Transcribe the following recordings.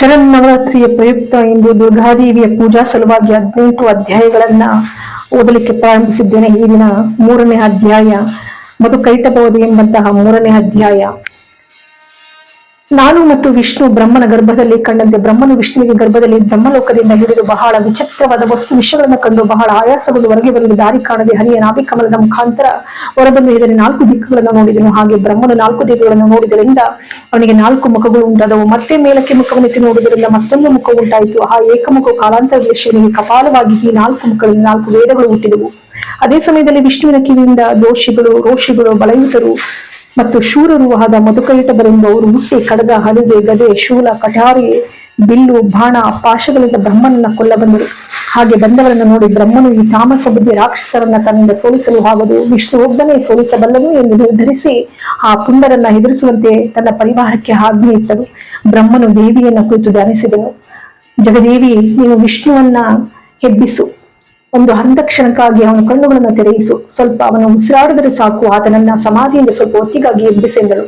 ಶರನ್ನವರಾತ್ರಿಯ ಪ್ರಯುಕ್ತ ಎಂದು ದುರ್ಗಾದೇವಿಯ ಪೂಜಾ ಸಲುವಾಗಿ ಹದಿನೆಂಟು ಅಧ್ಯಾಯಗಳನ್ನ ಓದಲಿಕ್ಕೆ ಪ್ರಾರಂಭಿಸಿದ್ದೇನೆ. ಈ ದಿನ ಮೂರನೇ ಅಧ್ಯಾಯ ಮಧುಕೈಟಬಹುದು ಎಂಬಂತಹ ಮೂರನೇ ಅಧ್ಯಾಯ. ನಾನು ಮತ್ತು ವಿಷ್ಣು ಬ್ರಹ್ಮನ ಗರ್ಭದಲ್ಲಿ ಕಂಡಂತೆ ಬ್ರಹ್ಮನು ವಿಷ್ಣುವಿಗೆ ಗರ್ಭದಲ್ಲಿ ಬ್ರಹ್ಮಲೋಕದಿಂದ ಹಿಡಿದು ಬಹಳ ವಿಚಿತ್ರವಾದ ವಸ್ತು ವಿಷಯಗಳನ್ನು ಕಂಡು ಬಹಳ ಆಯಾಸಗಳು ಹೊರಗೆ ಬರಲು ದಾರಿ ಕಾಣದೆ ಹರಿಯ ನಾಭಿಕಮಲದ ಮುಖಾಂತರ ಹೊರಬಂದು ಇದರ ನಾಲ್ಕು ದಿಕ್ಕುಗಳನ್ನು ನೋಡಿದನು. ಹಾಗೆ ಬ್ರಹ್ಮನು ನಾಲ್ಕು ದಿಕ್ಕುಗಳನ್ನು ನೋಡಿದರಿಂದ ಅವನಿಗೆ ನಾಲ್ಕು ಮುಖಗಳು ಉಂಟಾದವು. ಮತ್ತೆ ಮೇಲಕ್ಕೆ ಮುಖವನ್ನೆತ್ತಿ ನೋಡುವುದರಿಂದ ಮತ್ತೊಂದು ಮುಖ ಉಂಟಾಯಿತು. ಆ ಏಕಮುಖ ಕಾಲಾಂತರದಲ್ಲಿ ಶಿವನಿಗೆ ಕಪಾಲವಾಗಿ ಈ ನಾಲ್ಕು ಮುಖಗಳಿಂದ ನಾಲ್ಕು ವೇದಗಳು ಹುಟ್ಟಿದವು. ಅದೇ ಸಮಯದಲ್ಲಿ ವಿಷ್ಣುವಿನ ಕಿವಿಯಿಂದ ದೋಷಿಗಳು, ರೋಷಿಗಳು ಬಲಯುತರು ಮತ್ತು ಶೂರರು ಆದ ಮಧುಕೈಟದರಿಂದ ಅವರು ಮುಟ್ಟಿ ಕಡಗ ಹಲಿಗೆ ಗದೆ, ಶೂಲ ಕಠಾರಿ ಬಿಲ್ಲು, ಬಾಣ, ಪಾಶಗಳಿಂದ ಬ್ರಹ್ಮನನ್ನ ಕೊಲ್ಲ ಬಂದರು. ಹಾಗೆ ಬಂದವರನ್ನು ನೋಡಿ ಬ್ರಹ್ಮನು ಈ ತಾಮಸ ಬುದ್ಧಿ ರಾಕ್ಷಸರನ್ನ ತನ್ನಿಂದ ಸೋಲಿಸಲು ಆಗದು, ವಿಷ್ಣು ಒಬ್ಬನೇ ಸೋಲಿಸಬಲ್ಲನು ಎಂದು ನಿರ್ಧರಿಸಿ ಆ ಪುಂಡರನ್ನ ಎದುರಿಸುವಂತೆ ತನ್ನ ಪರಿವಾರಕ್ಕೆ ಆಜ್ಞೆ ಇಟ್ಟರು ಬ್ರಹ್ಮನು ದೇವಿಯನ್ನ ಕುರಿತು ಧ್ಯಾನಿಸಿದನು. ಜಗದೇವಿ ನೀನು ವಿಷ್ಣುವನ್ನ ಹೆಬ್ಬಿಸು. ಒಂದು ಅರ್ಧ ಕ್ಷಣಕ್ಕಾಗಿ ಅವನ ಕಣ್ಣುಗಳನ್ನು ತೆರೆಯಿಸು. ಸ್ವಲ್ಪ ಅವನು ಉಸಿರಾಡಿದರೆ ಸಾಕು ಆತನನ್ನ ಸಮಾಧಿಯಿಂದ ಸ್ವಲ್ಪ ಹೊತ್ತಿಗಾಗಿ ಎಬ್ಬಿಸೆಂದಳು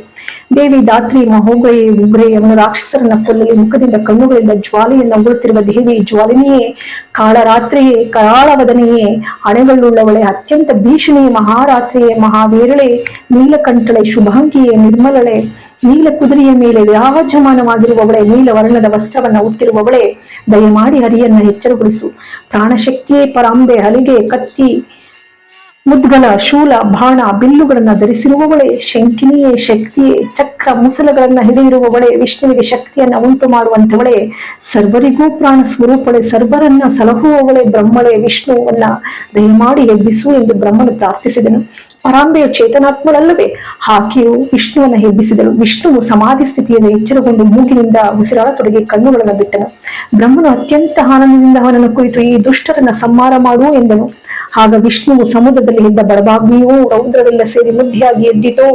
ದೇವಿ ದಾತ್ರಿ ಮಹೋಗ್ರೇ ಉಗ್ರೆ ಅವನು ರಾಕ್ಷಸರನ್ನ ಕೊಲ್ಲಲು, ಮುಖದಿಂದ ಕಣ್ಣುಗಳಿಂದ ಜ್ವಾಲೆಯನ್ನು ಉಗುಳುತ್ತಿರುವ ದೇವಿ ಜ್ವಾಲಿನಿಯೇ, ಕಾಳರಾತ್ರಿಯೇ ಕರಾಳವದನೆಯೇ ಅಣೆಗಳುಳ್ಳವಳೆ ಅತ್ಯಂತ ಭೀಷಣಿಯೇ, ಮಹಾರಾತ್ರಿಯೇ, ಮಹಾವೀರಳೆ, ನೀಲಕಂಠಳೆ, ಶುಭಾಂಗಿಯೇ, ನಿರ್ಮಲಳೆ ನೀಲ ಕುದುರೆಯ ಮೇಲೆ ವಿರಾಜಮಾನವಾಗಿರುವವಳೆ ನೀಲ ವರ್ಣದ ವಸ್ತ್ರವನ್ನ ಉತ್ತಿರುವವಳೆ ದಯಮಾಡಿ ಹರಿಯನ್ನ ಎಚ್ಚರಗೊಳಿಸು. ಪ್ರಾಣಶಕ್ತಿಯೇ ಪರಾಂಬೆ, ಹಲಿಗೆ, ಕತ್ತಿ, ಮುದ್ಗಲ, ಶೂಲ, ಬಾಣ, ಬಿಲ್ಲುಗಳನ್ನ ಧರಿಸಿರುವವಳೆ ಶಂಕಿನಿಯೇ ಶಕ್ತಿಯೇ, ಚಕ್ರ, ಮುಸಲಗಳನ್ನ ಹಿಡಿದಿರುವವಳೆ, ವಿಷ್ಣುವಿಗೆ ಶಕ್ತಿಯನ್ನ ಉಂಟು ಮಾಡುವಂತವಳೆ ಸರ್ವರಿಗೂ ಪ್ರಾಣ ಸ್ವರೂಪಳೆ, ಸರ್ವರನ್ನ ಸಲಹುವವಳೆ, ಬ್ರಹ್ಮಳೆ, ವಿಷ್ಣುವನ್ನ ದಯಮಾಡಿ ಎಬ್ಬಿಸು ಎಂದು ಬ್ರಹ್ಮನು ಪ್ರಾರ್ಥಿಸಿದನು. ಪರಾಂಬೆಯು ಚೇತನಾತ್ಮಳಲ್ಲವೇ ಹಾಕಿಯು ವಿಷ್ಣುವನ್ನು ಹೆಬ್ಬಿಸಿದಳು. ವಿಷ್ಣುವು ಸಮಾಧಿ ಸ್ಥಿತಿಯಿಂದ ಎಚ್ಚರಗೊಂಡು ಮೂಗಿನಿಂದ ಉಸಿರಾಡತೊಡಗಿ ಕಣ್ಣುಗಳನ್ನು ಬಿಟ್ಟನು. ಬ್ರಹ್ಮನು ಅತ್ಯಂತ ಆನಂದದಿಂದ ಅವನನ್ನು ಕುರಿತು, ಈ ದುಷ್ಟರನ್ನ ಸಂಹಾರ ಮಾಡು ಎಂದನು. ಆಗ ವಿಷ್ಣುವು ಸಮುದ್ರದಲ್ಲಿ ಇದ್ದ ಬಡಬಾಗ್ನಿಯೂ ರೌದ್ರವೆಲ್ಲ ಸೇರಿ ಮುದ್ದೆಯಾಗಿ ಎದ್ದಿತೋ.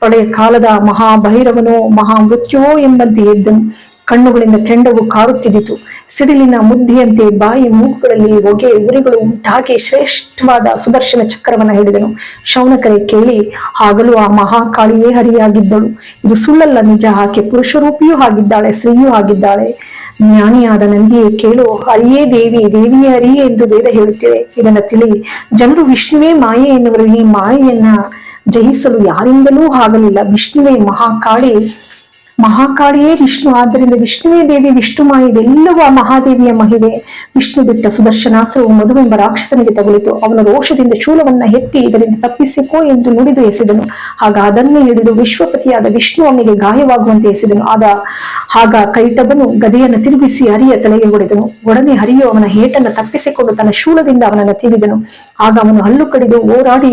ಪಡೆಯ ಕಾಲದ ಮಹಾಭೈರವನೋ ಮಹಾಮೃತ್ಯುವೋ ಎಂಬಂತೆ ಎದ್ದನು. ಕಣ್ಣುಗಳಿಂದ ಕೆಂಡವು ಕಾರುತ್ತಿದ್ದಿತು. ಸಿಡಿಲಿನ ಮುದ್ದಿಯಂತೆ ಬಾಯಿ ಮೂಗುಗಳಲ್ಲಿ ಹೊಗೆ ಉರಿಗಳು ಉಂಟಾಗಿ ಶ್ರೇಷ್ಠವಾದ ಸುದರ್ಶನ ಚಕ್ರವನ್ನ ಹಿಡಿದನು ಶೌನಕರೆ ಕೇಳಿ ಆಗಲೂ ಆ ಮಹಾಕಾಳಿಯೇ ಹರಿಯಾಗಿದ್ದಳು. ಇದು ಸುಳ್ಳಲ್ಲ ನಿಜ. ಆಕೆ ಪುರುಷರೂಪಿಯೂ ಆಗಿದ್ದಾಳೆ, ಸ್ತ್ರೀಯೂ ಆಗಿದ್ದಾಳೆ. ಜ್ಞಾನಿಯಾದ ನಂದಿಯೇ ಕೇಳು ಹರಿಯೇ ದೇವಿ, ದೇವಿಯೇ ಹರಿಯೇ ಎಂದು ವೇದ ಹೇಳುತ್ತಿದೆ. ಇದನ್ನ ತಿಳಿ, ಜನರು ವಿಷ್ಣುವೇ ಮಾಯೆ ಎನ್ನುವರು. ಈ ಮಾಯೆಯನ್ನ ಜಯಿಸಲು ಯಾರಿಂದಲೂ ಆಗಲಿಲ್ಲ. ವಿಷ್ಣುವೇ ಮಹಾಕಾಳಿ. ಮಹಾಕಾಳಿಯೇ ವಿಷ್ಣು, ಆದ್ದರಿಂದ ವಿಷ್ಣುವೇ ದೇವಿ, ವಿಷ್ಣು ಮಾಯ, ಇದೆಲ್ಲವೂ ಆ ಮಹಾದೇವಿಯ ಮಹಿಮೆ. ವಿಷ್ಣು ಬಿಟ್ಟ ಸುದರ್ಶನಾಸ್ತ್ರವು ಮಧುವೆಂಬ ರಾಕ್ಷಸನಿಗೆ ತಗುಲಿತು. ಅವನ ರೋಷದಿಂದ ಶೂಲವನ್ನ ಎತ್ತಿ ಇದರಿಂದ ತಪ್ಪಿಸಿಕೋ ಎಂದು ನುಡಿದು ಎಸೆದನು. ಹಾಗ ಅದನ್ನೇ ಹಿಡಿದು ವಿಶ್ವಪತಿಯಾದ ವಿಷ್ಣು ಅವನಿಗೆ ಗಾಯವಾಗುವಂತೆ ಎಸೆದನು. ಆಗ ಆಗ ಕೈಟಬನು ಗದೆಯನ್ನು ತಿರುಗಿಸಿ ಹರಿಯ ತಲೆಗೆ ಹೊಡೆದನು ಒಡನೆ ಹರಿಯು ಅವನ ಹೇಟನ್ನು ತಪ್ಪಿಸಿಕೊಂಡು ತನ್ನ ಶೂಲದಿಂದ ಅವನನ್ನು ತಿವಿದನು ಆಗ ಅವನು ಹಲ್ಲು ಕಡಿದು ಓರಾಡಿ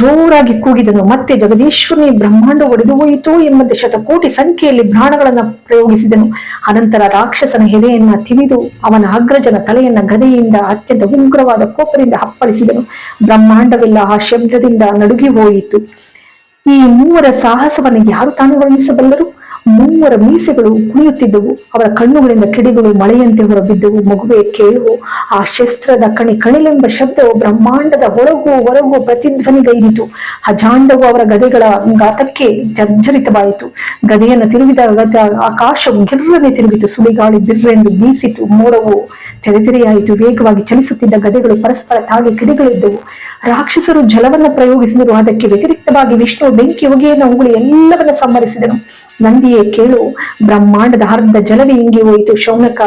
ಜೋರಾಗಿ ಕೂಗಿದನು. ಮತ್ತೆ ಜಗದೀಶ್ವರನಿ ಬ್ರಹ್ಮಾಂಡ ಒಡೆದು ಹೋಯಿತು ಎಂಬಂತೆ ಶತಕೋಟಿ ಸಂಖ್ಯೆಯಲ್ಲಿ ಬ್ರಾಣಗಳನ್ನು ಪ್ರಯೋಗಿಸಿದನು. ಅನಂತರ ರಾಕ್ಷಸನ ಹೆದೆಯನ್ನ ತಿವಿದು ಅವನ ಅಗ್ರಜನ ತಲೆಯನ್ನ ಗದೆಯಿಂದ ಅತ್ಯಂತ ಉಗ್ರವಾದ ಕೋಪದಿಂದ ಅಪ್ಪಳಿಸಿದನು. ಬ್ರಹ್ಮಾಂಡವೆಲ್ಲ ಆ ಶಬ್ದದಿಂದ ನಡುಗಿ ಹೋಯಿತು. ಈ ಮೂವರ ಸಾಹಸವನ್ನು ಯಾರು ತಾನು ವರ್ಣಿಸಬಲ್ಲರು? ಮೂವರ ಮೀಸೆಗಳು ಕುಣಿಯುತ್ತಿದ್ದವು. ಅವರ ಕಣ್ಣುಗಳಿಂದ ಕಿಡಿಗಳು ಮಳೆಯಂತೆ ಹೊರಬಿದ್ದವು. ಮಗುವೆ ಕೇಳುವು ಆ ಶಸ್ತ್ರದ ಕಣಿ ಕಣಿಲೆಂಬ ಶಬ್ದವು ಬ್ರಹ್ಮಾಂಡದ ಹೊರಗು ಹೊರಗು ಪ್ರತಿಧ್ವನಿಗೈದಿತು. ಅಜಾಂಡವು ಅವರ ಗದೆಗಳ ಗಾತಕ್ಕೆ ಜರ್ಜರಿತವಾಯಿತು. ಗದೆಯನ್ನು ತಿರುಗಿದ ಗದ ಆಕಾಶವು ಗಿರ್ರನೆ ತಿರುಗಿತು. ಸುಳಿಗಾಳಿ ಬಿರ್ರೆಂದು ಬೀಸಿತು. ಮೋಡವು ತೆರೆತೆರೆಯಾಯಿತು. ವೇಗವಾಗಿ ಚಲಿಸುತ್ತಿದ್ದ ಗದೆಗಳು ಪರಸ್ಪರ ತಾಗಿ ಕಿಡಿಗಳಿದ್ದವು. ರಾಕ್ಷಸರು ಜಲವನ್ನ ಪ್ರಯೋಗಿಸಿದರು. ಅದಕ್ಕೆ ವ್ಯತಿರಿಕ್ತವಾಗಿ ವಿಷ್ಣು ಬೆಂಕಿ ಹೊಗೆಯನ್ನು ಉಗುಳಿ ಎಲ್ಲವನ್ನ ಸಂಹರಿಸಿದನು. ನಂದಿಯೇ ಕೇಳು. ಬ್ರಹ್ಮಾಂಡದ ಅರ್ಧ ಜಲವೇ ಇಂಗಿ ಹೋಯಿತು ಶೌನಕ.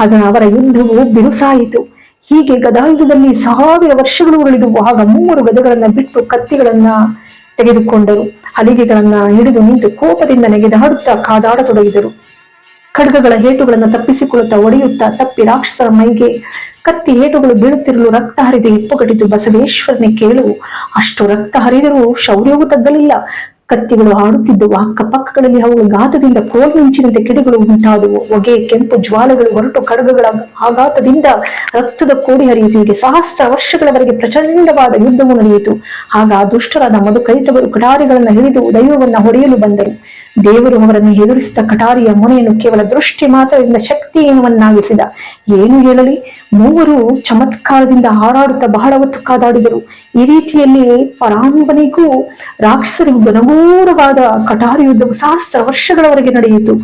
ಆಗ ಅವರ ಯುದ್ಧವು ಬಿರುಸಾಯಿತು. ಹೀಗೆ ಗದಾಯುಧದಲ್ಲಿ ಸಾವಿರ ವರ್ಷಗಳು ಉಳಿದುವು ಆಗ ಮೂರು ಗದಗಳನ್ನ ಬಿಟ್ಟು ಕತ್ತಿಗಳನ್ನ ತೆಗೆದುಕೊಂಡರು. ಹಲಿಗೆಗಳನ್ನ ಹಿಡಿದು ನಿಂತು ಕೋಪದಿಂದ ನೆಗೆದಾಡುತ್ತಾ ಕಾದಾಡತೊಡಗಿದರು ಖಡ್ಗಗಳ ಹೇಟುಗಳನ್ನು ತಪ್ಪಿಸಿಕೊಳ್ಳುತ್ತಾ ಒಡೆಯುತ್ತಾ ತಪ್ಪಿ ರಾಕ್ಷಸರ ಮೈಗೆ ಕತ್ತಿ ಏಟುಗಳು ಬೀಳುತ್ತಿರಲು ರಕ್ತ ಹರಿದು ಇಪ್ಪುಗಟ್ಟಿತು ಬಸವೇಶ್ವರನೇ ಕೇಳು. ಅಷ್ಟು ರಕ್ತ ಹರಿದರೂ ಶೌರ್ಯವೂ ತಗ್ಗಲಿಲ್ಲ. ಕತ್ತಿಗಳು ಆಡುತ್ತಿದ್ದವು ಅಕ್ಕಪಕ್ಕಗಳಲ್ಲಿ ಅವುಗಳ ಗಾತದಿಂದ ಕೋಲ್ಮಿಂಚಿನಂತೆ ಕಿಡಿಗಳು ಉಂಟಾದವು. ಹೊಗೆ, ಕೆಂಪು ಜ್ವಾಲೆಗಳು ಹೊರಟು ಕಡಗಗಳ ಆಘಾತದಿಂದ ರಕ್ತದ ಕೋಡಿ ಹರಿಯಿತು ಹೀಗೆ ಸಹಸ್ರ ವರ್ಷಗಳವರೆಗೆ ಪ್ರಚಂಡವಾದ ಯುದ್ಧವು ನಡೆಯಿತು. ಆಗ ದುಷ್ಟರಾದ ಮಧು ಕೈಟವರು ಕಡಾರಿಗಳನ್ನ ಹಿಡಿದು ದೈವವನ್ನ ಹೊಡೆಯಲು ಬಂದರು. ದೇವರು ಅವರನ್ನು ಎದುರಿಸಿದ ಕಟಾರಿಯ ಮೊನೆಯನ್ನು ಕೇವಲ ದೃಷ್ಟಿ ಮಾತ್ರದಿಂದ ಶಕ್ತಿಯನ್ನುವನ್ನಾಗಿಸಿದ ಏನು ಹೇಳಲಿ? ಮೂವರು ಚಮತ್ಕಾರದಿಂದ ಹಾರಾಡುತ್ತಾ ಬಹಳ ಹೊತ್ತು ಕಾದಾಡಿದರು. ಈ ರೀತಿಯಲ್ಲಿ ಪರಾಂಬನಿಗೂ ರಾಕ್ಷಸರಿಗೂ ಘನಘೋರವಾದ ಕಟಾರಿ ಯುದ್ಧವು ಸಹಸ್ರ ವರ್ಷಗಳವರೆಗೆ ನಡೆಯಿತು.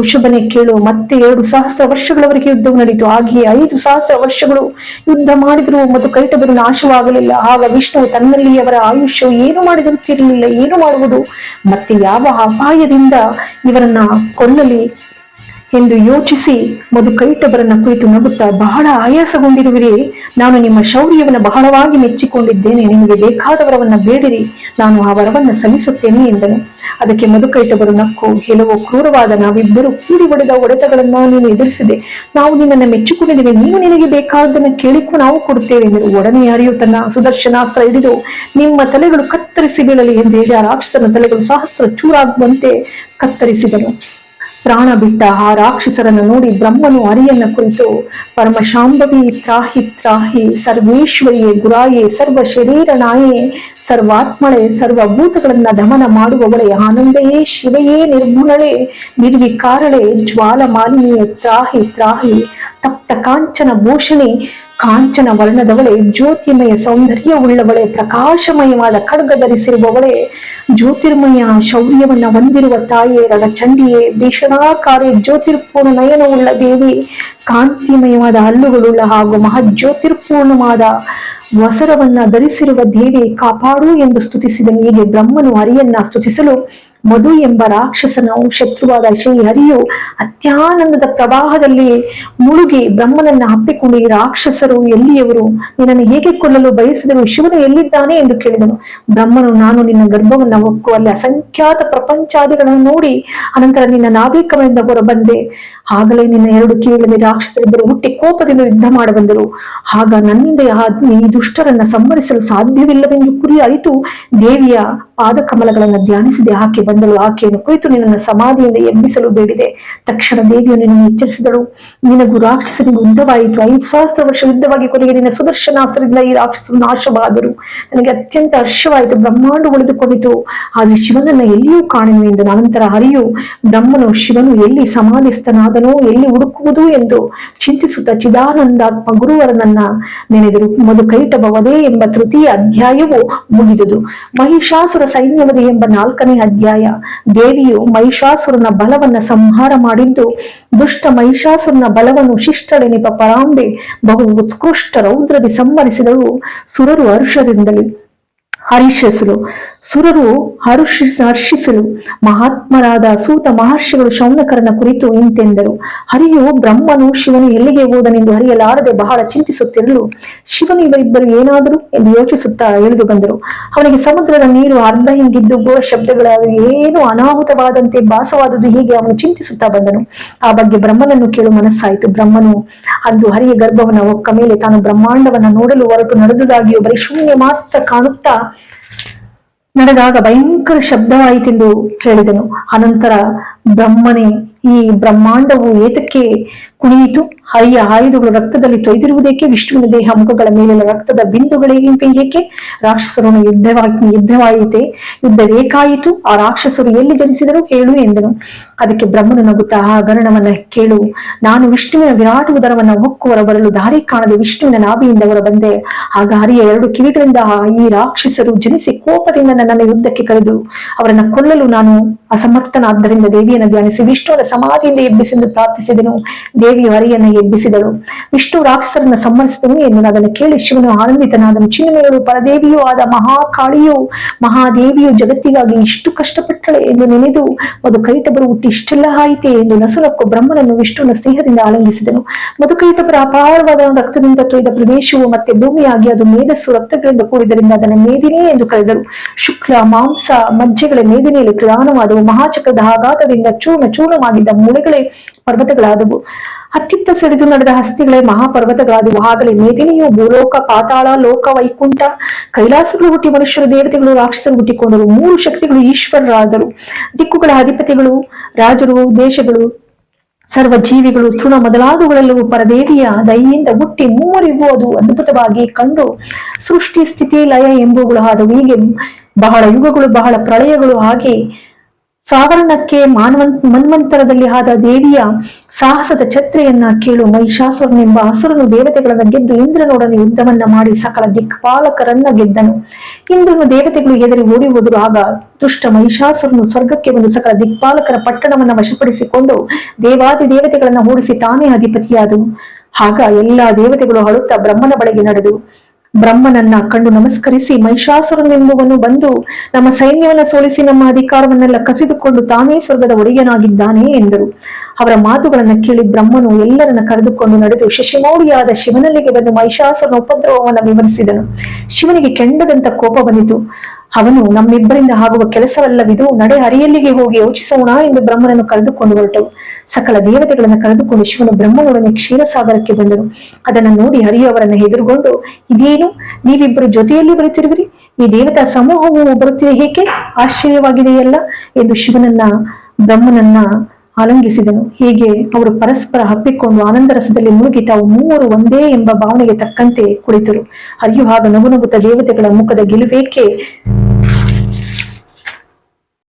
ಋಷಭನೆ ಕೇಳು, ಮತ್ತೆ ಎರಡು ಸಹಸ್ರ ವರ್ಷಗಳವರೆಗೆ ಯುದ್ಧವು ನಡೆಯಿತು ಹಾಗೆಯೇ ಐದು ಸಹಸ್ರ ವರ್ಷಗಳು ಯುದ್ಧ ಮಾಡಿದ್ರು ಮತ್ತು ಕೈಟಬರು ನಾಶವಾಗಲಿಲ್ಲ. ಆಗ ವಿಷ್ಣು ತನ್ನಲ್ಲಿ ಅವರ ಆಯುಷ್ಯವು ಏನು ಮಾಡಿದಂತಿರಲಿಲ್ಲ ಏನು ಮಾಡುವುದು? ಮತ್ತೆ ಯಾವ ಅಪಾಯದಿಂದ ಇವರನ್ನ ಕೊಲ್ಲಲಿ ಎಂದು ಯೋಚಿಸಿ ಮಧುಕೈಟಬರನ್ನ ಕುರಿತು ನಗುತ್ತಾ ಬಹಳ ಆಯಾಸಗೊಂಡಿರುವಿರಿ, ನಾನು ನಿಮ್ಮ ಶೌರ್ಯವನ್ನು ಬಹಳವಾಗಿ ಮೆಚ್ಚಿಕೊಂಡಿದ್ದೇನೆ. ನಿಮಗೆ ಬೇಕಾದ ವರವನ್ನು ಬೇಡಿರಿ. ನಾನು ಆ ವರವನ್ನ ಸಲ್ಲಿಸುತ್ತೇನೆ ಎಂದನು. ಅದಕ್ಕೆ ಮಧುಕೈಟಬರು ನಕ್ಕು ಕೆಲವು ಕ್ರೂರವಾದ ನಾವಿಬ್ಬರು ಕೂಡಿ ಹೊಡೆದ ಒಡೆತಗಳನ್ನು ನೀನು ಎದುರಿಸಿದೆ. ನಾವು ನಿನ್ನನ್ನು ಮೆಚ್ಚಿಕೊಂಡಿದ್ದೇವೆ. ನೀವು ನಿನಗೆ ಬೇಕಾದನ್ನ ಕೇಳಿಕೂ ನಾವು ಕೊಡುತ್ತೇವೆ ಎಂದರು ಒಡನೆ ಯಾರಿಯೂ ತನ್ನ ಸುದರ್ಶನಾಸ್ತ್ರ ಹಿಡಿದು ನಿಮ್ಮ ತಲೆಗಳು ಕತ್ತರಿಸಿ ಬೀಳಲಿ ಎಂದು ಹೇಳಿ ಆ ರಾಕ್ಷಸನ ತಲೆಗಳು ಸಹಸ್ರ ಚೂರಾಗುವಂತೆ ಕತ್ತರಿಸಿದನು. ಪ್ರಾಣ ಬಿಟ್ಟ ಆ ರಾಕ್ಷಸರನ್ನು ನೋಡಿ ಬ್ರಹ್ಮನು ಅರಿಯನ್ನ ಕುರಿತು, ಪರಮಶಾಂಭವಿ ತ್ರಾಹಿ ತ್ರಾಹಿ, ಸರ್ವೇಶ್ವರಿಯೇ ಗುರಾಯೇ, ಸರ್ವ ಶರೀರ ನಾಯೇ ಸರ್ವಾತ್ಮಳೆ, ಸರ್ವಭೂತಗಳನ್ನ ದಮನ ಮಾಡುವವಳೆ ಆನಂದಯೇ, ಶಿವೆಯೇ ನಿರ್ಮೂಲಳೆ ನಿರ್ವಿಕಾರಳೆ ಜ್ವಾಲ ಮಾಲಿನಿಯೇ ತ್ರಾಹಿ ತ್ರಾಹಿ, ತಪ್ತ ಕಾಂಚನ ಭೂಷಣಿ ಕಾಂಚನ ವರ್ಣದವಳೆ ಜ್ಯೋತಿಮಯ ಸೌಂದರ್ಯವುಳ್ಳವಳೆ, ಪ್ರಕಾಶಮಯವಾದ ಖಡ್ಗ ಧರಿಸಿರುವವಳೆ, ಜ್ಯೋತಿರ್ಮಯ ಶೌರ್ಯವನ್ನ ಹೊಂದಿರುವ ತಾಯೇ ರಣಚಂಡಿಯೇ ಭೀಷಣಾಕಾರಿ ಜ್ಯೋತಿರ್ಪೂರ್ಣ ನಯನವುಳ್ಳ ದೇವಿ, ಕಾಂತಿಮಯವಾದ ಹಲ್ಲುಗಳುಳ್ಳ ಹಾಗೂ ಮಹಜ್ಯೋತಿರ್ಪೂರ್ಣವಾದ ವಸರವನ್ನ ಧರಿಸಿರುವ ದೇವಿ ಕಾಪಾಡು ಎಂದು ಸ್ತುತಿಸಿದ ಹೀಗೆ ಬ್ರಹ್ಮನು ಅರಿಯನ್ನ ಸ್ತುತಿಸಲು ಮಧು ಎಂಬ ರಾಕ್ಷಸನ, ಶತ್ರುವಾದ ಶ್ರೀ ಹರಿಯು ಅತ್ಯಾನಂದದ ಪ್ರವಾಹದಲ್ಲಿ ಮುಳುಗಿ ಬ್ರಹ್ಮನನ್ನ ಹಪ್ಪಿಕೊಂಡು ಈ ರಾಕ್ಷಸರು ಎಲ್ಲಿಯವರು? ನಿನ್ನನ್ನು ಹೇಗೆ ಕೊಲ್ಲಲು ಬಯಸಿದರು ಶಿವನು ಎಲ್ಲಿದ್ದಾನೆ ಎಂದು ಕೇಳಿದನು. ಬ್ರಹ್ಮನು, ನಾನು ನಿನ್ನ ಗರ್ಭವನ್ನು ಅಲ್ಲಿ ಅಸಂಖ್ಯಾತ ಪ್ರಪಂಚಾದಿಗಳನ್ನು ನೋಡಿ, ಅನಂತರ ನಿನ್ನ ನಾಭಿಕವೆಂದ ಹೊರಬಂದೆ. ಆಗಲೇ ನಿನ್ನ ಎರಡು ಕಿವಿಗಳಲ್ಲಿ ರಾಕ್ಷಸರಿಬ್ಬರು ಹುಟ್ಟಿ ಕೋಪದಿಂದ ಯುದ್ಧ ಮಾಡಬಂದರು ಆಗ ನನ್ನಿಂದ ಈ ದುಷ್ಟರನ್ನ ಸಂಹರಿಸಲು ಸಾಧ್ಯವಿಲ್ಲವೆಂದು ಕುರಿ ಅರಿತು ದೇವಿಯ ಪಾದಕಮಲಗಳನ್ನು ಧ್ಯಾನಿಸಿದೆ. ಆಕೆ ಬಂದಳು. ಆಕೆಯನ್ನು ಕುರಿತು ನಿನ್ನನ್ನು ಸಮಾಧಿಯಿಂದ ಎಬ್ಬಿಸಲು ಬೇಡಿದೆ. ತಕ್ಷಣ ದೇವಿಯು ನಿನ್ನನ್ನು ಎಚ್ಚರಿಸಿದಳು. ನಿನಗೂ ರಾಕ್ಷಸನಿಗೂ ಯುದ್ಧವಾಯಿತು. ಐದು ಸಹಸ್ರ ವರ್ಷ ಯುದ್ಧವಾಗಿ ಕೊನೆಗೆ ನಿನ್ನ ಸುದರ್ಶನಾಸ್ತ್ರದಿಂದ ಈ ರಾಕ್ಷಸರು ನಾಶವಾದರು. ನನಗೆ ಅತ್ಯಂತ ಹರ್ಷವಾಯಿತು. ಬ್ರಹ್ಮಾಂಡ ಉಳಿದುಕೊಂಡಿತು. ಆದರೆ ಶಿವನನ್ನ ಎಲ್ಲಿಯೂ ಕಾಣೆನು ಎಂದು ನಂತರ ಹರಿಯು ಬ್ರಹ್ಮನು ಶಿವನು ಎಲ್ಲಿ ಸಮಾಧಿಸ್ಥನಾದನೋ ಎಲ್ಲಿ ಹುಡುಕುವುದು ಎಂದು ಚಿಂತಿಸುತ್ತಾ ಚಿದಾನಂದಾತ್ಮ ಗುರುವರನನ್ನ ನೆನೆದರು. ಮಧು ಎಂಬ ತೃತೀಯ ಅಧ್ಯಾಯವು ಮುಗಿದುದು. ಮಹಿಷಾಸುರ ಸೈನ್ಯವದೆ ಎಂಬ ನಾಲ್ಕನೇ ಅಧ್ಯಾಯ. ದೇವಿಯು ಮಹಿಷಾಸುರನ ಬಲವನ್ನ ಸಂಹಾರ ಮಾಡಿದ್ದು, ದುಷ್ಟ ಮಹಿಷಾಸುರನ ಬಲವನ್ನು ಶಿಷ್ಟಳೆನಿಪ ಪರಾಂಬೆ ಬಹು ಉತ್ಕೃಷ್ಟ ರೌದ್ರದಿ ಸಂಹರಿಸಿದಳು ಸುರರು ಹರ್ಷರಿಂದಲೇ ಹರ್ಷಿಸಲು ಸುರರು ಹರ್ಷಿ, ಹರ್ಷಿಸಲು ಮಹಾತ್ಮರಾದ ಸೂತ ಮಹರ್ಷಿಗಳು ಶೌನಕರನ ಕುರಿತು ಇಂತೆಂದರು. ಹರಿಯು ಬ್ರಹ್ಮನು ಶಿವನು ಎಲ್ಲಿಗೆ ಹೋದನೆಂದು ಹರಿಯಲಾರದೆ ಬಹಳ ಚಿಂತಿಸುತ್ತಿರಲು ಶಿವನು ಇವರಿಬ್ಬರು ಏನಾದರೂ ಎಂದು ಯೋಚಿಸುತ್ತಾ ಇಳಿದು ಬಂದರು. ಅವನಿಗೆ ಸಮುದ್ರದ ನೀರು ಅರ್ಧ ಹಿಂಗಿದ್ದು ಘೋರ ಶಬ್ದಗಳ ಏನು ಅನಾಹುತವಾದಂತೆ ಭಾಸವಾದುದು ಹೀಗೆ ಅವನು ಚಿಂತಿಸುತ್ತಾ ಬಂದನು. ಆ ಬಗ್ಗೆ ಬ್ರಹ್ಮನನ್ನು ಕೇಳು ಮನಸ್ಸಾಯಿತು. ಬ್ರಹ್ಮನು ಅಂದು ಹರಿಯ ಗರ್ಭವನ ಒಕ್ಕ ಮೇಲೆ ತಾನು ಬ್ರಹ್ಮಾಂಡವನ್ನ ನೋಡಲು ಹೊರಟು ನಡೆದುದಾಗಿಯೂ ಬರೀ ಶೂನ್ಯ ಮಾತ್ರ ಕಾಣುತ್ತಾ ನಡೆದಾಗ ಭಯಂಕರ ಶಬ್ದವಾಯಿತೆಂದು ಹೇಳಿದನು. ಅನಂತರ ಬ್ರಹ್ಮನೇ ಈ ಬ್ರಹ್ಮಾಂಡವು ಏತಕ್ಕೆ ಕುಣಿಯಿತು? ಹರಿಯ ಆಯುಧಗಳು ರಕ್ತದಲ್ಲಿ ತೊಯ್ದಿರುವುದೇಕೆ? ವಿಷ್ಣುವಿನ ದೇಹ ಮುಖಗಳ ಮೇಲಿನ ರಕ್ತದ ಬಿಂದುಗಳಿಗೆ ಏಕೆ? ರಾಕ್ಷಸರನ್ನು ಯುದ್ಧವಾಗಿ ಯುದ್ಧವಾಯಿತೆ? ಯುದ್ಧವೇಕಾಯಿತು ಆ ರಾಕ್ಷಸರು ಎಲ್ಲಿ ಜನಿಸಿದರು ಹೇಳು ಎಂದನು. ಅದಕ್ಕೆ ಬ್ರಹ್ಮನು ನಗುತ್ತಾ, ಆ ಗರಣವನ್ನ ಕೇಳು. ನಾನು ವಿಷ್ಣುವಿನ ವಿರಾಟ ಉದರವನ್ನ ಹೊಕ್ಕುವರ ಬರಲು ದಾರಿ ಕಾಣದೆ ವಿಷ್ಣುವಿನ ನಾಭಿಯಿಂದ ಹೊರ ಬಂದೆ ಆಗ ಹರಿಯ ಎರಡು ಕಿವಿಗಳಿಂದ ಈ ರಾಕ್ಷಸರು ಜನಿಸಿ ಕೋಪದಿಂದ ನನ್ನನ್ನು ಯುದ್ಧಕ್ಕೆ ಕರೆದು, ಅವರನ್ನ ಕೊಲ್ಲಲು ನಾನು ಅಸಮರ್ಥನಾದ್ದರಿಂದ ದೇವಿಯನ್ನು ಧ್ಯಾನಿಸಿ ವಿಷ್ಣುವಿನ ಸಮಾಧಿಯಿಂದ ಎಬ್ಬಿಸೆಂದು ಪ್ರಾರ್ಥಿಸಿದೆನು. ದೇವಿಯು ಹರಿಯನ್ನ ಎಬ್ಬಿಸಿದಳು. ವಿಷ್ಣು ರಾಕ್ಷಸರನ್ನ ಸಂಹರಿಸಿದನು ಎಂದು ಅದನ್ನು ಕೇಳಿ ಶಿವನು ಆನಂದಿತನಾದನು. ಚಿನ್ನನೆಗಳು ಪರದೇವಿಯೂ ಆದ ಮಹಾಕಾಳಿಯು, ಮಹಾದೇವಿಯು ಜಗತ್ತಿಗಾಗಿ ಇಷ್ಟು ಕಷ್ಟಪಟ್ಟಳೆ ಎಂದು ನೆನೆದು ಅದು ಕೈತಬರು ಹುಟ್ಟಿ ಇಷ್ಟೆಲ್ಲ ಆಯಿತೆ ಎಂದು ನಸುನಕ್ಕು ಬ್ರಹ್ಮನನ್ನು ವಿಷ್ಣುವಿನ ಸ್ನೇಹದಿಂದ ಆಲಂಗಿಸಿದನು ಮಧುಕೈಟಬರ ಅಪಾರವಾದ ರಕ್ತದಿಂದ ತೊಯ್ದ ಪ್ರದೇಶವು ಮತ್ತೆ ಭೂಮಿಯಾಗಿ ಅದು ಮೇಧಸ್ಸು ರಕ್ತಗಳಿಂದ ಕೂಡಿದ್ದರಿಂದ ಅದನ್ನು ಮೇದಿನಿ ಎಂದು ಕರೆದರು. ಶುಕ್ಲ, ಮಾಂಸ ಮಜ್ಜೆಗಳ ಮೇದಿನಿಯಲ್ಲಿ ಪ್ರಧಾನವಾದವು. ಮಹಾಚಕ್ರದ ಆಘಾತದಿಂದ ಚೂರ್ಣ ಚೂರ್ಣವಾಗಿದ್ದ ಮೂಳೆಗಳೇ ಪರ್ವತಗಳಾದವು. ಅತ್ತಿತ್ತ ಸಿಡಿದು ನಡೆದ ಹಸ್ತಿಗಳೇ ಮಹಾಪರ್ವತಗಳಾದವು ಆಗಲೇ ಮೇದಿನಿಯು ಭೂಲೋಕ, ಪಾತಾಳ, ಲೋಕ, ವೈಕುಂಠ, ಕೈಲಾಸಗಳು ಹುಟ್ಟಿ ಮನುಷ್ಯರು, ದೇವತೆಗಳು, ರಾಕ್ಷಸರು ಹುಟ್ಟಿಕೊಂಡರು, ಮೂರು ಶಕ್ತಿಗಳು ಈಶ್ವರರಾದರು. ದಿಕ್ಕುಗಳ ಅಧಿಪತಿಗಳು, ರಾಜರು, ದೇಶಗಳು ಸರ್ವ ಜೀವಿಗಳು ತೃಣ ಮೊದಲಾದವುಗಳೆಲ್ಲವೂ ಪರದೇವಿಯ ದೈನಿಂದ ಹುಟ್ಟಿ ಮೂವರಿಗೂ ಅದು ಅದ್ಭುತವಾಗಿ ಕಂಡು ಸೃಷ್ಟಿ ಸ್ಥಿತಿ ಲಯ ಎಂಬುವುಗಳು ಆದವು ಹೀಗೆ ಬಹಳ ಯುಗಗಳು, ಬಹಳ ಪ್ರಳಯಗಳು, ಹಾಗೆ ಸಾವರ್ಣಕ್ಕೆ ಮಾನವನ್, ಮನ್ವಂತರದಲ್ಲಿ ಆದ ದೇವಿಯ ಸಾಹಸದ ಛತ್ರೆಯನ್ನ ಕೇಳು ಮಹಿಷಾಸುರನೆಂಬ ಹಸುರನು ದೇವತೆಗಳನ್ನು ಗೆದ್ದು ಇಂದ್ರನೊಡನೆ ಯುದ್ಧವನ್ನ ಮಾಡಿ ಸಕಲ ದಿಕ್ಪಾಲಕರನ್ನ ಗೆದ್ದನು. ಇಂದ್ರನು ದೇವತೆಗಳು ಎದುರಿ ಓಡಿ ಆಗ ದುಷ್ಟ ಮಹಿಷಾಸುರನು ಸ್ವರ್ಗಕ್ಕೆ ಬಂದು ಸಕಲ ದಿಕ್ಪಾಲಕರ ಪಟ್ಟಣವನ್ನ ವಶಪಡಿಸಿಕೊಂಡು ದೇವಾದಿ ದೇವತೆಗಳನ್ನ ಓಡಿಸಿ ತಾನೇ ಅಧಿಪತಿಯಾದವು ಆಗ ಎಲ್ಲಾ ದೇವತೆಗಳು ಅಳುತ್ತಾ ಬ್ರಹ್ಮನ ಬಳಿಗೆ ನಡೆದು ಬ್ರಹ್ಮನನ್ನ ಕಂಡು ನಮಸ್ಕರಿಸಿ ಮಹಿಷಾಸುರನೆಂಬುವನು ಬಂದು ನಮ್ಮ ಸೈನ್ಯವನ್ನು ಸೋಲಿಸಿ ನಮ್ಮ ಅಧಿಕಾರವನ್ನೆಲ್ಲ ಕಸಿದುಕೊಂಡು ತಾನೇ ಸ್ವರ್ಗದ ಒಡೆಯನಾಗಿದ್ದಾನೆ ಎಂದರು. ಅವರ ಮಾತುಗಳನ್ನ ಕೇಳಿ ಬ್ರಹ್ಮನು ಎಲ್ಲರನ್ನ ಕರೆದುಕೊಂಡು ನಡೆದು ಶಶಿಮೌಳಿಯಾದ ಶಿವನಲ್ಲಿಗೆ ಬಂದು ಮಹಿಷಾಸುರನ ಉಪದ್ರವವನ್ನು ವಿವರಿಸಿದನು. ಶಿವನಿಗೆ ಕೆಂಡದಂತ ಕೋಪ ಬಂದಿತು. ಅವನು ನಮ್ಮಿಬ್ಬರಿಂದ ಆಗುವ ಕೆಲಸವಲ್ಲವಿದು ನಡೆ ಅರಿಯಲ್ಲಿಗೆ ಹೋಗಿ ಯೋಚಿಸೋಣ ಎಂದು ಬ್ರಹ್ಮನನ್ನು ಕರೆದುಕೊಂಡು ಹೊರಟವು ಸಕಲ ದೇವತೆಗಳನ್ನು ಕರೆದುಕೊಂಡು ಶಿವನು ಬ್ರಹ್ಮನೊಡನೆ ಕ್ಷೀರಸಾಗರಕ್ಕೆ ಬಂದನು. ಅದನ್ನು ನೋಡಿ ಹರಿಯು ಅವರನ್ನು ಎದುರುಗೊಂಡು ಇದೇನು? ನೀವಿಬ್ಬರು ಜೊತೆಯಲ್ಲಿ ಬರುತ್ತಿರುವಿರಿ? ಈ ದೇವತಾ ಸಮೂಹವು ಬರುತ್ತಿದೆ ಏಕೆ? ಆಶ್ಚರ್ಯವಾಗಿದೆಯಲ್ಲ ಎಂದು ಶಿವನನ್ನ, ಬ್ರಹ್ಮನನ್ನ ಆಲಂಗಿಸಿದನು. ಹೀಗೆ ಅವರು ಪರಸ್ಪರ ಹಪ್ಪಿಕೊಂಡು ಆನಂದರಸದಲ್ಲಿ ಮುಳುಗಿ ತಾವು ಮೂವರು ಒಂದೇ ಎಂಬ ಭಾವನೆಗೆ ತಕ್ಕಂತೆ ಕುಳಿತರು. ಹರಿಯು ಹಾಗ ನಗು ನಗುತ್ತ ದೇವತೆಗಳ ಮುಖದ ಗೆಲುವೇಕೆ?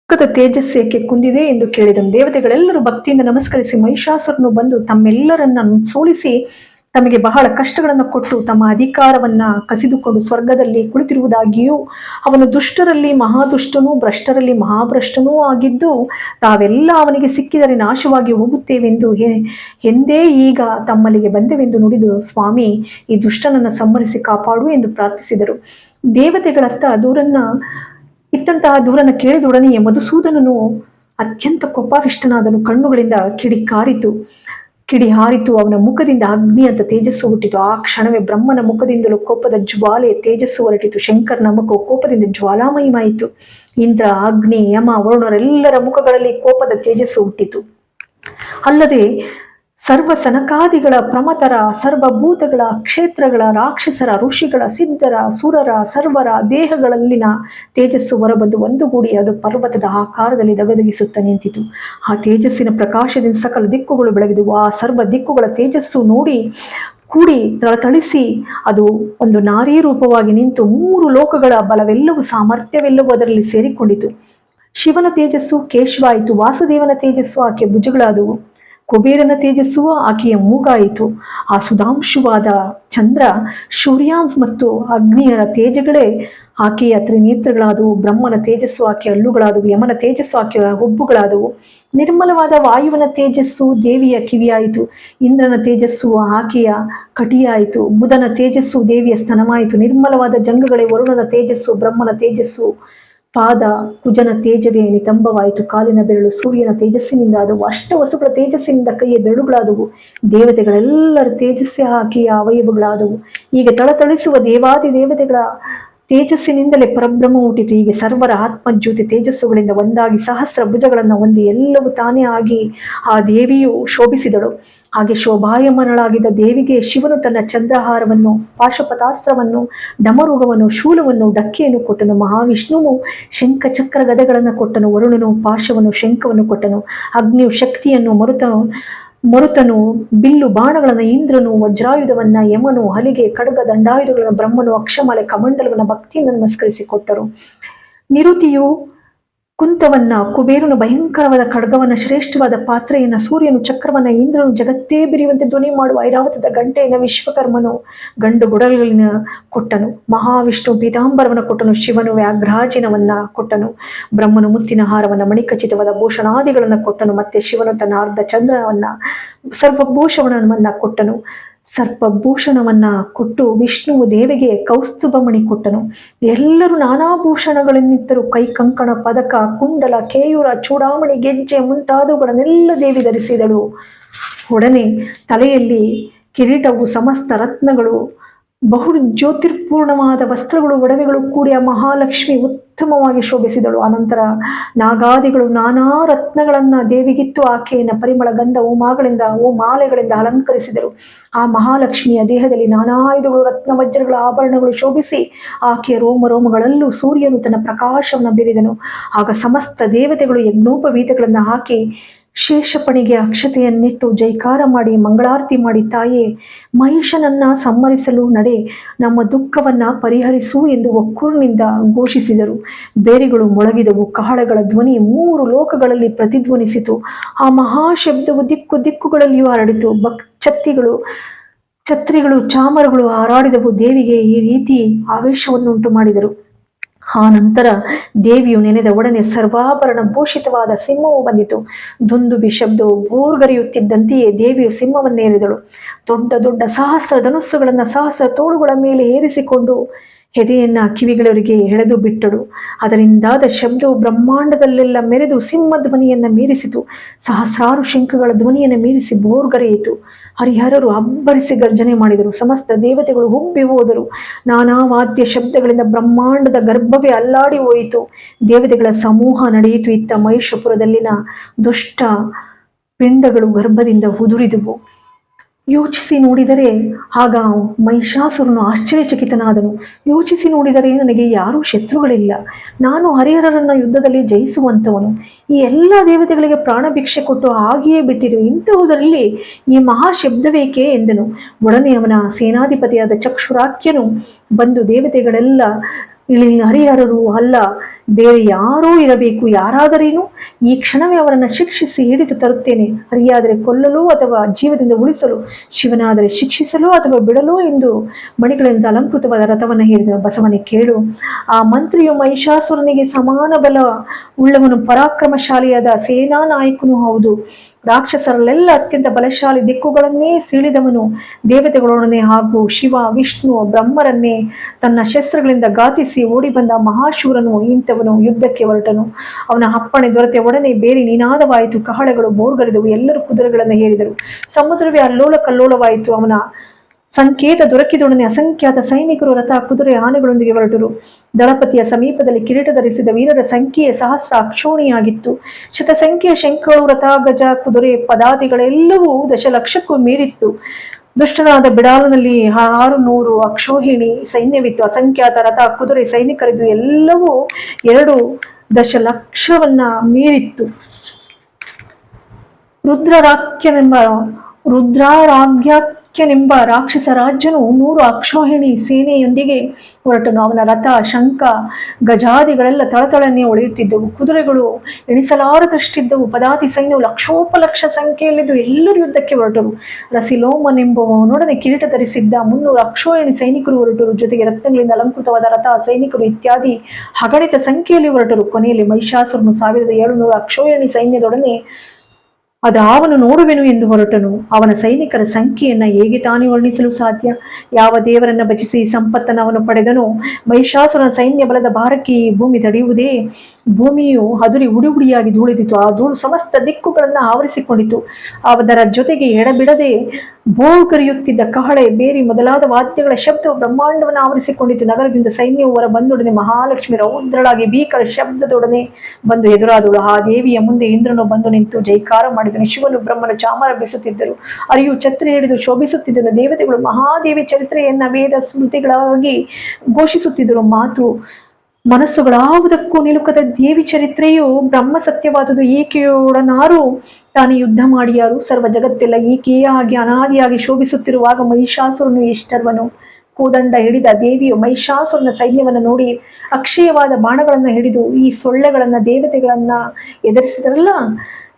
ಮುಖದ ತೇಜಸ್ಸೇಕೆ ಕುಂದಿದೆ ಎಂದು ಕೇಳಿದನು ದೇವತೆಗಳೆಲ್ಲರೂ ಭಕ್ತಿಯಿಂದ ನಮಸ್ಕರಿಸಿ ಮಹಿಷಾಸುರನು ಬಂದು ತಮ್ಮೆಲ್ಲರನ್ನ ಸೋಲಿಸಿ ತಮಗೆ ಬಹಳ ಕಷ್ಟಗಳನ್ನು ಕೊಟ್ಟು ತಮ್ಮ ಅಧಿಕಾರವನ್ನ ಕಸಿದುಕೊಂಡು ಸ್ವರ್ಗದಲ್ಲಿ ಕುಳಿತಿರುವುದಾಗಿಯೂ ಅವನು ದುಷ್ಟರಲ್ಲಿ ಮಹಾದುಷ್ಟನೂ ಭ್ರಷ್ಟರಲ್ಲಿ ಮಹಾಭ್ರಷ್ಟನೂ ಆಗಿದ್ದು ತಾವೆಲ್ಲ ಅವನಿಗೆ ಸಿಕ್ಕಿದರೆ ನಾಶವಾಗಿ ಹೋಗುತ್ತೇವೆಂದು ಎಂದೇ ಈಗ ತಮ್ಮಲ್ಲಿಗೆ ಬಂದೆವೆಂದು ನುಡಿದು ಸ್ವಾಮಿ ಈ ದುಷ್ಟನನ್ನು ಸಂಹರಿಸಿ ಕಾಪಾಡು ಎಂದು ಪ್ರಾರ್ಥಿಸಿದರು. ದೇವತೆಗಳತ್ತ ದೂರನ್ನ ಇತ್ತಂತಹ ದೂರನ ಕೇಳಿದೊಡನೆಯೇ ಮಧುಸೂದನನು ಅತ್ಯಂತ ಕೋಪಾವಿಷ್ಟನಾದನು. ಕಣ್ಣುಗಳಿಂದ ಕಿಡಿ ಕಾರಿತು. ಕಿಡಿ ಹಾರಿತು. ಅವನ ಮುಖದಿಂದ ಅಗ್ನಿ ಅಂತ ತೇಜಸ್ಸು ಹುಟ್ಟಿತು. ಆ ಕ್ಷಣವೇ ಬ್ರಹ್ಮನ ಮುಖದಿಂದಲೂ ಕೋಪದ ಜ್ವಾಲೆ ತೇಜಸ್ಸು ಹೊರಟಿತು. ಶಂಕರ್ ಮುಖವು ಕೋಪದಿಂದ ಜ್ವಾಲಾಮಯಮಾಯಿತು. ಇಂದ್ರ, ಅಗ್ನಿ, ಯಮ, ವರುಣರೆಲ್ಲರ ಮುಖಗಳಲ್ಲಿ ಕೋಪದ ತೇಜಸ್ಸು ಹುಟ್ಟಿತು. ಅಲ್ಲದೆ ಸರ್ವ ಸನಕಾದಿಗಳ ಪ್ರಮತರ ಸರ್ವಭೂತಗಳ ಕ್ಷೇತ್ರಗಳ ರಾಕ್ಷಸರ, ಋಷಿಗಳ ಸಿದ್ಧರ, ಸುರರ, ಸರ್ವರ ದೇಹಗಳಲ್ಲಿನ ತೇಜಸ್ಸು ಹೊರಬಂದು ಒಂದುಗೂಡಿ ಅದು ಪರ್ವತದ ಆಕಾರದಲ್ಲಿ ದಗದಗಿಸುತ್ತಾ ನಿಂತಿತು. ಆ ತೇಜಸ್ಸಿನ ಪ್ರಕಾಶದಿಂದ ಸಕಲ ದಿಕ್ಕುಗಳು ಬೆಳಗಿದವು. ಆ ಸರ್ವ ದಿಕ್ಕುಗಳ ತೇಜಸ್ಸು ನೋಡಿ ಕೂಡಿ ತಳತಳಿಸಿ ಅದು ಒಂದು ನಾರೀ ರೂಪವಾಗಿ ನಿಂತು ಮೂರು ಲೋಕಗಳ ಬಲವೆಲ್ಲವೂ ಸಾಮರ್ಥ್ಯವೆಲ್ಲವೂ ಅದರಲ್ಲಿ ಸೇರಿಕೊಂಡಿತು. ಶಿವನ ತೇಜಸ್ಸು ಕೇಶವಾಯಿತು ವಾಸುದೇವನ ತೇಜಸ್ಸು, ಆಕೆ ಭುಜಗಳಾದವು. ಕುಬೇರನ ತೇಜಸ್ಸು ಆಕೆಯ ಮೂಗಾಯಿತು ಆ ಸುಧಾಂಶುವಾದ ಚಂದ್ರ ಸೂರ್ಯ ಮತ್ತು ಅಗ್ನಿಯರ ತೇಜಗಳೇ ಆಕೆಯ ತ್ರಿನೇತ್ರಗಳಾದವು. ಬ್ರಹ್ಮನ ತೇಜಸ್ಸು ಆಕೆಯ ಹಲ್ಲುಗಳಾದವು. ಯಮನ ತೇಜಸ್ಸು ಆಕೆಯ ಹುಬ್ಬುಗಳಾದವು. ನಿರ್ಮಲವಾದ ವಾಯುವನ ತೇಜಸ್ಸು ದೇವಿಯ ಕಿವಿಯಾಯಿತು. ಇಂದ್ರನ ತೇಜಸ್ಸು ಆಕೆಯ ಕಟಿಯಾಯಿತು. ಬುಧನ ತೇಜಸ್ಸು ದೇವಿಯ ಸ್ತನವಾಯಿತು ನಿರ್ಮಲವಾದ ಜಂಗಗಳೇ ವರುಣನ ತೇಜಸ್ಸು, ಬ್ರಹ್ಮನ ತೇಜಸ್ಸು ಪಾದ, ಕುಜನ ತೇಜವೇ ನಿತಂಬವಾಯಿತು ಕಾಲಿನ ಬೆರಳು ಸೂರ್ಯನ ತೇಜಸ್ಸಿನಿಂದ ಆದವು ಅಷ್ಟವಸುಗಳ ತೇಜಸ್ಸಿನಿಂದ ಕೈಯ ಬೆರಳುಗಳಾದವು. ದೇವತೆಗಳೆಲ್ಲರ ತೇಜಸ್ಸೇ ಹಾಕಿ ಅವಯವಗಳಾದವು. ಈಗ ತಳತಳಿಸುವ ದೇವಾದಿ ದೇವತೆಗಳ ತೇಜಸ್ಸಿನಿಂದಲೇ ಪರಬ್ರಹ್ಮ ಹುಟ್ಟಿತು ಹೀಗೆ ಸರ್ವರ ಆತ್ಮಜ್ಯೋತಿ ತೇಜಸ್ಸುಗಳಿಂದ ಒಂದಾಗಿ ಸಹಸ್ರ ಭುಜಗಳನ್ನು ಹೊಂದಿ ಎಲ್ಲವೂ ತಾನೇ ಆಗಿ ಆ ದೇವಿಯು ಶೋಭಿಸಿದಳು. ಹಾಗೆ ಶೋಭಾಯಮಾನಳಾಗಿದ್ದ ದೇವಿಗೆ ಶಿವನು ತನ್ನ ಚಂದ್ರಹಾರವನ್ನು, ಪಾಶುಪತಾಸ್ತ್ರವನ್ನು ಡಮರುಗವನ್ನು ಶೂಲವನ್ನು, ಡಕ್ಕೆಯನ್ನು ಕೊಟ್ಟನು. ಮಹಾವಿಷ್ಣುವು ಶಂಖ ಚಕ್ರ ಗದೆಗಳನ್ನು ಕೊಟ್ಟನು. ವರುಣನು ಪಾಶವನ್ನು, ಶಂಖವನ್ನು ಕೊಟ್ಟನು. ಅಗ್ನಿಯು ಶಕ್ತಿಯನ್ನು ಮರುತನು. ಮರುತನು, ಬಿಲ್ಲು ಬಾಣಗಳನ್ನು ಇಂದ್ರನು, ವಜ್ರಾಯುಧವನ್ನ ಯಮನು, ಹಲಿಗೆ, ಕಡಗ ದಂಡಾಯುಧಗಳನ್ನು ಬ್ರಹ್ಮನು, ಅಕ್ಷಮಾಲೆ, ಕಮಂಡಲವನ್ನು ಭಕ್ತಿಯಿಂದ ನಮಸ್ಕರಿಸಿ ಕೊಟ್ಟರು ನಿರುತಿಯು ಕುಂತವನ್ನ, ಕುಬೇರನು ಭಯಂಕರವಾದ ಖಡ್ಗವನ್ನ, ಶ್ರೇಷ್ಠವಾದ ಪಾತ್ರೆಯನ್ನ, ಸೂರ್ಯನು ಚಕ್ರವನ್ನ, ಇಂದ್ರನು ಜಗತ್ತೇ ಬಿರಿಯುವಂತೆ ಧ್ವನಿ ಮಾಡುವ ಐರಾವತದ ಗಂಟೆಯನ್ನು ವಿಶ್ವಕರ್ಮನು ಗಂಡು ಗುಡಲಿನ ಕೊಟ್ಟನು. ಮಹಾವಿಷ್ಣು ಪೀತಾಂಬರವನ್ನ ಕೊಟ್ಟನು, ಶಿವನು ವ್ಯಾಘ್ರಾಜಿನವನ್ನ ಕೊಟ್ಟನು. ಬ್ರಹ್ಮನು ಮುತ್ತಿನ ಹಾರವನ್ನ, ಮಣಿಕಚಿತವಾದ ಭೂಷಣಾದಿಗಳನ್ನ ಕೊಟ್ಟನು, ಮತ್ತೆ ಶಿವನು ತನ್ನ ಅರ್ಧ ಚಂದ್ರವನ್ನ ಸರ್ವಭೂಷಣವನ್ನ ಕೊಟ್ಟನು. ಸರ್ಪಭೂಷಣವನ್ನ ಕೊಟ್ಟು ವಿಷ್ಣುವು ದೇವಿಗೆ ಕೌಸ್ತುಭಮಣಿ ಕೊಟ್ಟನು. ಎಲ್ಲರೂ ನಾನಾ ಭೂಷಣಗಳನ್ನಿತ್ತರು ಕೈ ಕಂಕಣ, ಪದಕ, ಕುಂಡಲ, ಕೇಯೂರ, ಚೂಡಾಮಣಿ, ಗೆಜ್ಜೆ ಮುಂತಾದವುಗಳನ್ನೆಲ್ಲ ದೇವಿ ಧರಿಸಿದಳು. ಒಡನೆ ತಲೆಯಲ್ಲಿ ಕಿರೀಟವು ಸಮಸ್ತ ರತ್ನಗಳು ಬಹು ಜ್ಯೋತಿರ್ಪೂರ್ಣವಾದ ವಸ್ತ್ರಗಳು, ಒಡವೆಗಳು ಕೂಡಿ ಆ ಮಹಾಲಕ್ಷ್ಮಿ ಉತ್ತಮವಾಗಿ ಶೋಭಿಸಿದಳು. ಅನಂತರ ನಾಗಾದಿಗಳು ನಾನಾ ರತ್ನಗಳನ್ನು ದೇವಿಗಿತ್ತು ಆಕೆಯನ್ನು ಪರಿಮಳ ಗಂಧ ಓ ಮಾಲೆಗಳಿಂದ ಅಲಂಕರಿಸಿದರು. ಆ ಮಹಾಲಕ್ಷ್ಮಿಯ ದೇಹದಲ್ಲಿ ನಾನಾ ಆಯುಧಗಳು ರತ್ನ ವಜ್ರಗಳ ಆಭರಣಗಳು ಶೋಭಿಸಿ ಆಕೆಯ ರೋಮ ರೋಮಗಳಲ್ಲೂ ಸೂರ್ಯನು ತನ್ನ ಪ್ರಕಾಶವನ್ನು ಬೀರಿದನು. ಆಗ ಸಮಸ್ತ ದೇವತೆಗಳು ಯಜ್ಞೋಪವೀತಗಳನ್ನು ಹಾಕಿ ಶೇಷಪಣಿಗೆ ಅಕ್ಷತೆಯನ್ನಿಟ್ಟು ಜೈಕಾರ ಮಾಡಿ ಮಂಗಳಾರತಿ ಮಾಡಿ ತಾಯೇ, ಮಹಿಷನನ್ನ ಸಮ್ಮರಿಸಲು ನಡೆ, ನಮ್ಮ ದುಃಖವನ್ನ ಪರಿಹರಿಸು ಎಂದು ಒಕ್ಕೂರಿನಿಂದ ಘೋಷಿಸಿದರು. ಬೇರೆಗಳು ಮೊಳಗಿದವು, ಕಹಳಗಳ ಧ್ವನಿ ಮೂರು ಲೋಕಗಳಲ್ಲಿ ಪ್ರತಿಧ್ವನಿಸಿತು. ಆ ಮಹಾಶಬ್ದವು ದಿಕ್ಕು ದಿಕ್ಕುಗಳಲ್ಲಿಯೂ ಹರಡಿತು. ಭಕ್ ಛತ್ತಿಗಳು ಛತ್ರಿಗಳು, ಚಾಮರಗಳು ಹಾರಾಡಿದವು. ದೇವಿಗೆ ಈ ರೀತಿ ಆವೇಶವನ್ನುಂಟು ಮಾಡಿದರು ಆ ನಂತರ ದೇವಿಯು ನೆನೆದ ಒಡನೆ ಸರ್ವಾಭರಣ ಭೂಷಿತವಾದ ಸಿಂಹವು ಬಂದಿತು. ದುಂದುಬಿ ಶಬ್ದವು ಭೂರ್ಗರಿಯುತ್ತಿದ್ದಂತೆಯೇ ದೇವಿಯು ಸಿಂಹವನ್ನೇರಿದಳು. ದೊಡ್ಡ ದೊಡ್ಡ ಸಹಸ್ರ ಧನುಸ್ಸುಗಳನ್ನು ಸಹಸ್ರ ತೋಳುಗಳ ಮೇಲೆ ಏರಿಸಿಕೊಂಡು ಹೆದೆಯನ್ನ ಕಿವಿಗಳವರಿಗೆ ಎಳೆದು ಬಿಟ್ಟಳು. ಅದರಿಂದಾದ ಶಬ್ದವು ಬ್ರಹ್ಮಾಂಡದಲ್ಲೆಲ್ಲ ಮೆರೆದು ಸಿಂಹ ಧ್ವನಿಯನ್ನು ಮೀರಿಸಿತು. ಸಹಸ್ರಾರು ಶಂಖಗಳ ಧ್ವನಿಯನ್ನು ಮೀರಿಸಿ ಬೋರ್ಗರೆಯಿತು. ಹರಿಹರರು ಅಬ್ಬರಿಸಿ ಗರ್ಜನೆ ಮಾಡಿದರು. ಸಮಸ್ತ ದೇವತೆಗಳು ಹುಬ್ಬಿ ಹೋದರು. ನಾನಾ ವಾದ್ಯ ಶಬ್ದಗಳಿಂದ ಬ್ರಹ್ಮಾಂಡದ ಗರ್ಭವೇ ಅಲ್ಲಾಡಿ ಹೋಯಿತು. ದೇವತೆಗಳ ಸಮೂಹ ನಡೆಯಿತು. ಇತ್ತ ಮಹಿಷಪುರದಲ್ಲಿನ ದುಷ್ಟ ಪಿಂಡಗಳು ಗರ್ಭದಿಂದ ಉದುರಿದುವು. ಯೋಚಿಸಿ ನೋಡಿದರೆ ಆಗ ಮಹಿಷಾಸುರನು ಆಶ್ಚರ್ಯಚಕಿತನಾದನು. ಯೋಚಿಸಿ ನೋಡಿದರೆ ನನಗೆ ಯಾರೂ ಶತ್ರುಗಳಿಲ್ಲ. ನಾನು ಹರಿಹರರನ್ನ ಯುದ್ಧದಲ್ಲಿ ಜಯಿಸುವಂಥವನು ಈ ಎಲ್ಲ ದೇವತೆಗಳಿಗೆ ಪ್ರಾಣ ಭಿಕ್ಷೆ ಕೊಟ್ಟು ಹಾಗೆಯೇ ಬಿಟ್ಟಿರು. ಇಂತಹುದರಲ್ಲಿ ಈ ಮಹಾಶಬ್ದವೇಕೆ ಎಂದನು. ಒಡನೆ ಅವನ ಸೇನಾಧಿಪತಿಯಾದ ಚಕ್ಷುರಾಖ್ಯನು ಬಂದು ದೇವತೆಗಳೆಲ್ಲ ಇಲ್ಲಿ ಹರಿಹರರು ಅಲ್ಲ ಬೇರೆ ಯಾರೋ ಇರಬೇಕು, ಯಾರಾದರೇನು, ಈ ಕ್ಷಣವೇ ಅವರನ್ನು ಶಿಕ್ಷಿಸಿ ಹಿಡಿದು ತರುತ್ತೇನೆ. ಹರಿಯಾದರೆ ಕೊಲ್ಲಲು ಅಥವಾ ಜೀವದಿಂದ ಉಳಿಸಲು, ಶಿವನಾದರೆ ಶಿಕ್ಷಿಸಲು ಅಥವಾ ಬಿಡಲು ಎಂದು ಮಣಿಗಳಿಂದ ಅಲಂಕೃತವಾದ ರಥವನ್ನು ಹೇಳಿದ ಬಸವನೇ ಕೇಳು. ಆ ಮಂತ್ರಿಯು ಮಹಿಷಾಸುರನಿಗೆ ಸಮಾನ ಬಲ ಉಳ್ಳವನು ಪರಾಕ್ರಮಶಾಲಿಯಾದ ಸೇನಾ ನಾಯಕನೂ ಹೌದು. ರಾಕ್ಷಸರಲ್ಲೆಲ್ಲ ಅತ್ಯಂತ ಬಲಶಾಲಿ ದಿಕ್ಕುಗಳನ್ನೇ ಸೀಳಿದವನು. ದೇವತೆಗಳೊಡನೆ ಹಾಗೂ ಶಿವ, ವಿಷ್ಣು, ಬ್ರಹ್ಮರನ್ನೇ ತನ್ನ ಶಸ್ತ್ರಗಳಿಂದ ಗಾತಿಸಿ ಓಡಿ ಬಂದ ಮಹಾಶೂರನು ಇಂಥವನು ಯುದ್ಧಕ್ಕೆ ಹೊರಟನು. ಅವನ ಅಪ್ಪಣೆ ದೊರೆತೆ ಒಡನೆ ಬೇರೆ ನಿನಾದವಾಯಿತು. ಕಹಳೆಗಳು ಬೋರ್ಗರೆದವು ಎಲ್ಲರೂ ಕುದುರೆಗಳನ್ನು ಹೇರಿದರು. ಸಮುದ್ರವೇ ಅಲ್ಲೋಲ ಕಲ್ಲೋಲವಾಯಿತು ಅವನ ಸಂಕೇತ ದೊರಕಿದೊಡನೆ ಅಸಂಖ್ಯಾತ ಸೈನಿಕರು ರಥ ಕುದುರೆ ಆನೆಗಳೊಂದಿಗೆ ಹೊರಟರು. ದಳಪತಿಯ ಸಮೀಪದಲ್ಲಿ ಕಿರೀಟ ಧರಿಸಿದ ವೀರರ ಸಂಖ್ಯೆಯ ಸಹಸ್ರ ಅಕ್ಷೋಣಿಯಾಗಿತ್ತು ಶತಸಂಖ್ಯೆಯ ಶಂಖಗಳು ರಥ ಗಜ ಕುದುರೆ ಪದಾತಿಗಳೆಲ್ಲವೂ ದಶಲಕ್ಷಕ್ಕೂ ಮೀರಿತ್ತು. ದುಷ್ಟನಾದ ಬಿಡಾಲನಲ್ಲಿ ಆರು ನೂರು ಅಕ್ಷೋಹಿಣಿ ಸೈನ್ಯವಿತ್ತು. ಅಸಂಖ್ಯಾತ ರಥ ಕುದುರೆ ಸೈನಿಕರಿದ್ದು ಎಲ್ಲವೂ ಎರಡು ದಶಲಕ್ಷವನ್ನ ಮೀರಿತ್ತು. ರುದ್ರರಾಖ್ಯನೆಂಬ ರುದ್ರಾರಾಗ್ಯಾಖ್ಯನೆಂಬ ರಾಕ್ಷಸ ರಾಜ್ಯನು ನೂರು ಅಕ್ಷೋಹಿಣಿ ಸೇನೆಯೊಂದಿಗೆ ಹೊರಟನು. ಅವನ ರಥ, ಶಂಖ, ಗಜಾದಿಗಳೆಲ್ಲ ತಳತಳನೆ ಒಳೆಯುತ್ತಿದ್ದವು ಕುದುರೆಗಳು ಎಣಿಸಲಾರದಷ್ಟಿದ್ದವು. ಪದಾತಿ ಸೈನ್ಯವು ಲಕ್ಷೋಪಲಕ್ಷ ಸಂಖ್ಯೆಯಲ್ಲಿದ್ದು ಎಲ್ಲರೂ ಯುದ್ಧಕ್ಕೆ ಹೊರಟರು. ರಸಿಲೋಮನೆಂಬುವನೊಡನೆ ಕಿರೀಟ ಧರಿಸಿದ್ದ ಮುನ್ನೂರು ಅಕ್ಷೋಹಿಣಿ ಸೈನಿಕರು ಹೊರಟರು. ಜೊತೆಗೆ ರತ್ನಗಳಿಂದ ಅಲಂಕೃತವಾದ ರಥ, ಸೈನಿಕರು ಇತ್ಯಾದಿ ಹಗಣಿತ ಸಂಖ್ಯೆಯಲ್ಲಿ ಹೊರಟರು. ಕೊನೆಯಲ್ಲಿ ಮಹಿಷಾಸುರನು ಸಾವಿರದ ಏಳುನೂರು ಅಕ್ಷೋಹಿಣಿ ಸೈನ್ಯದೊಡನೆ ಅದಾವನು ನೋಡುವೆನು ಎಂದು ಹೊರಟನು. ಅವನ ಸೈನಿಕರ ಸಂಖ್ಯೆಯನ್ನು ಹೇಗೆ ತಾನೇ ವರ್ಣಿಸಲು ಸಾಧ್ಯ? ಯಾವ ದೇವರನ್ನ ಬಚಿಸಿ ಸಂಪತ್ತನ್ನು ಅವನು ಪಡೆದನು? ಮಹಿಷಾಸುರನ ಸೈನ್ಯ ಬಲದ ಭಾರಕ್ಕೆ ಭೂಮಿ ತಡೆಯುವುದೇ ಭೂಮಿಯು ಹದುರಿ ಉಡಿ ಉಡಿಯಾಗಿ ಧೂಳಿದಿತ್ತು ಆ ಧೂಳು ಸಮಸ್ತ ದಿಕ್ಕುಗಳನ್ನು ಆವರಿಸಿಕೊಂಡಿತು. ಅದರ ಜೊತೆಗೆ ಎಡಬಿಡದೆ ಬೋಗರಿಯುತ್ತಿದ್ದ ಕಹಳೆ, ಬೇರಿ ಮೊದಲಾದ ವಾದ್ಯಗಳ ಶಬ್ದವು ಬ್ರಹ್ಮಾಂಡವನ್ನು ಆವರಿಸಿಕೊಂಡಿತು. ನಗರದಿಂದ ಸೈನ್ಯವು ಹೊರ ಬಂದೊಡನೆ ಮಹಾಲಕ್ಷ್ಮಿ ರೌದ್ರಳಾಗಿ ಭೀಕರ ಶಬ್ದದೊಡನೆ ಬಂದು ಎದುರಾದಳು. ಆ ದೇವಿಯ ಮುಂದೆ ಇಂದ್ರನು ಬಂದು ನಿಂತು ಜೈಕಾರ ಮಾಡಿದನು. ಶಿವನು ಬ್ರಹ್ಮನ ಚಾಮರ ಬೀಸುತ್ತಿದ್ದರು. ಅರಿಯು ಛತ್ರಿ ಹಿಡಿದು ಶೋಭಿಸುತ್ತಿದ್ದನು ದೇವತೆಗಳು ಮಹಾದೇವಿ ಚರಿತ್ರೆಯನ್ನ ವೇದ ಸ್ಮೃತಿಗಳಾಗಿ ಘೋಷಿಸುತ್ತಿದ್ದರು. ಮಾತು ಮನಸ್ಸುಗಳಾವುದಕ್ಕೂ ನಿಲುಕದ ದೇವಿ ಚರಿತ್ರೆಯು ಬ್ರಹ್ಮ ಸತ್ಯವಾದುದು ಏಕೆಯೊಡನಾರು ತಾನೇ ಯುದ್ಧ ಮಾಡಿಯಾರು? ಸರ್ವ ಜಗತ್ತೆಲ್ಲ ಈಕೆಯೇ ಆಗಿ ಅನಾದಿಯಾಗಿ ಶೋಭಿಸುತ್ತಿರುವಾಗ ಮಹಿಷಾಸುರನು ಎಷ್ಟರ್ವನು? ಕೂದಂಡ ಹಿಡಿದ ದೇವಿಯು ಮಹಿಷಾಸುರನ ಸೈನ್ಯವನ್ನು ನೋಡಿ ಅಕ್ಷಯವಾದ ಬಾಣಗಳನ್ನು ಹಿಡಿದು ಈ ಸೊಳ್ಳೆಗಳನ್ನು ದೇವತೆಗಳನ್ನ ಎದುರಿಸಿದರಲ್ಲ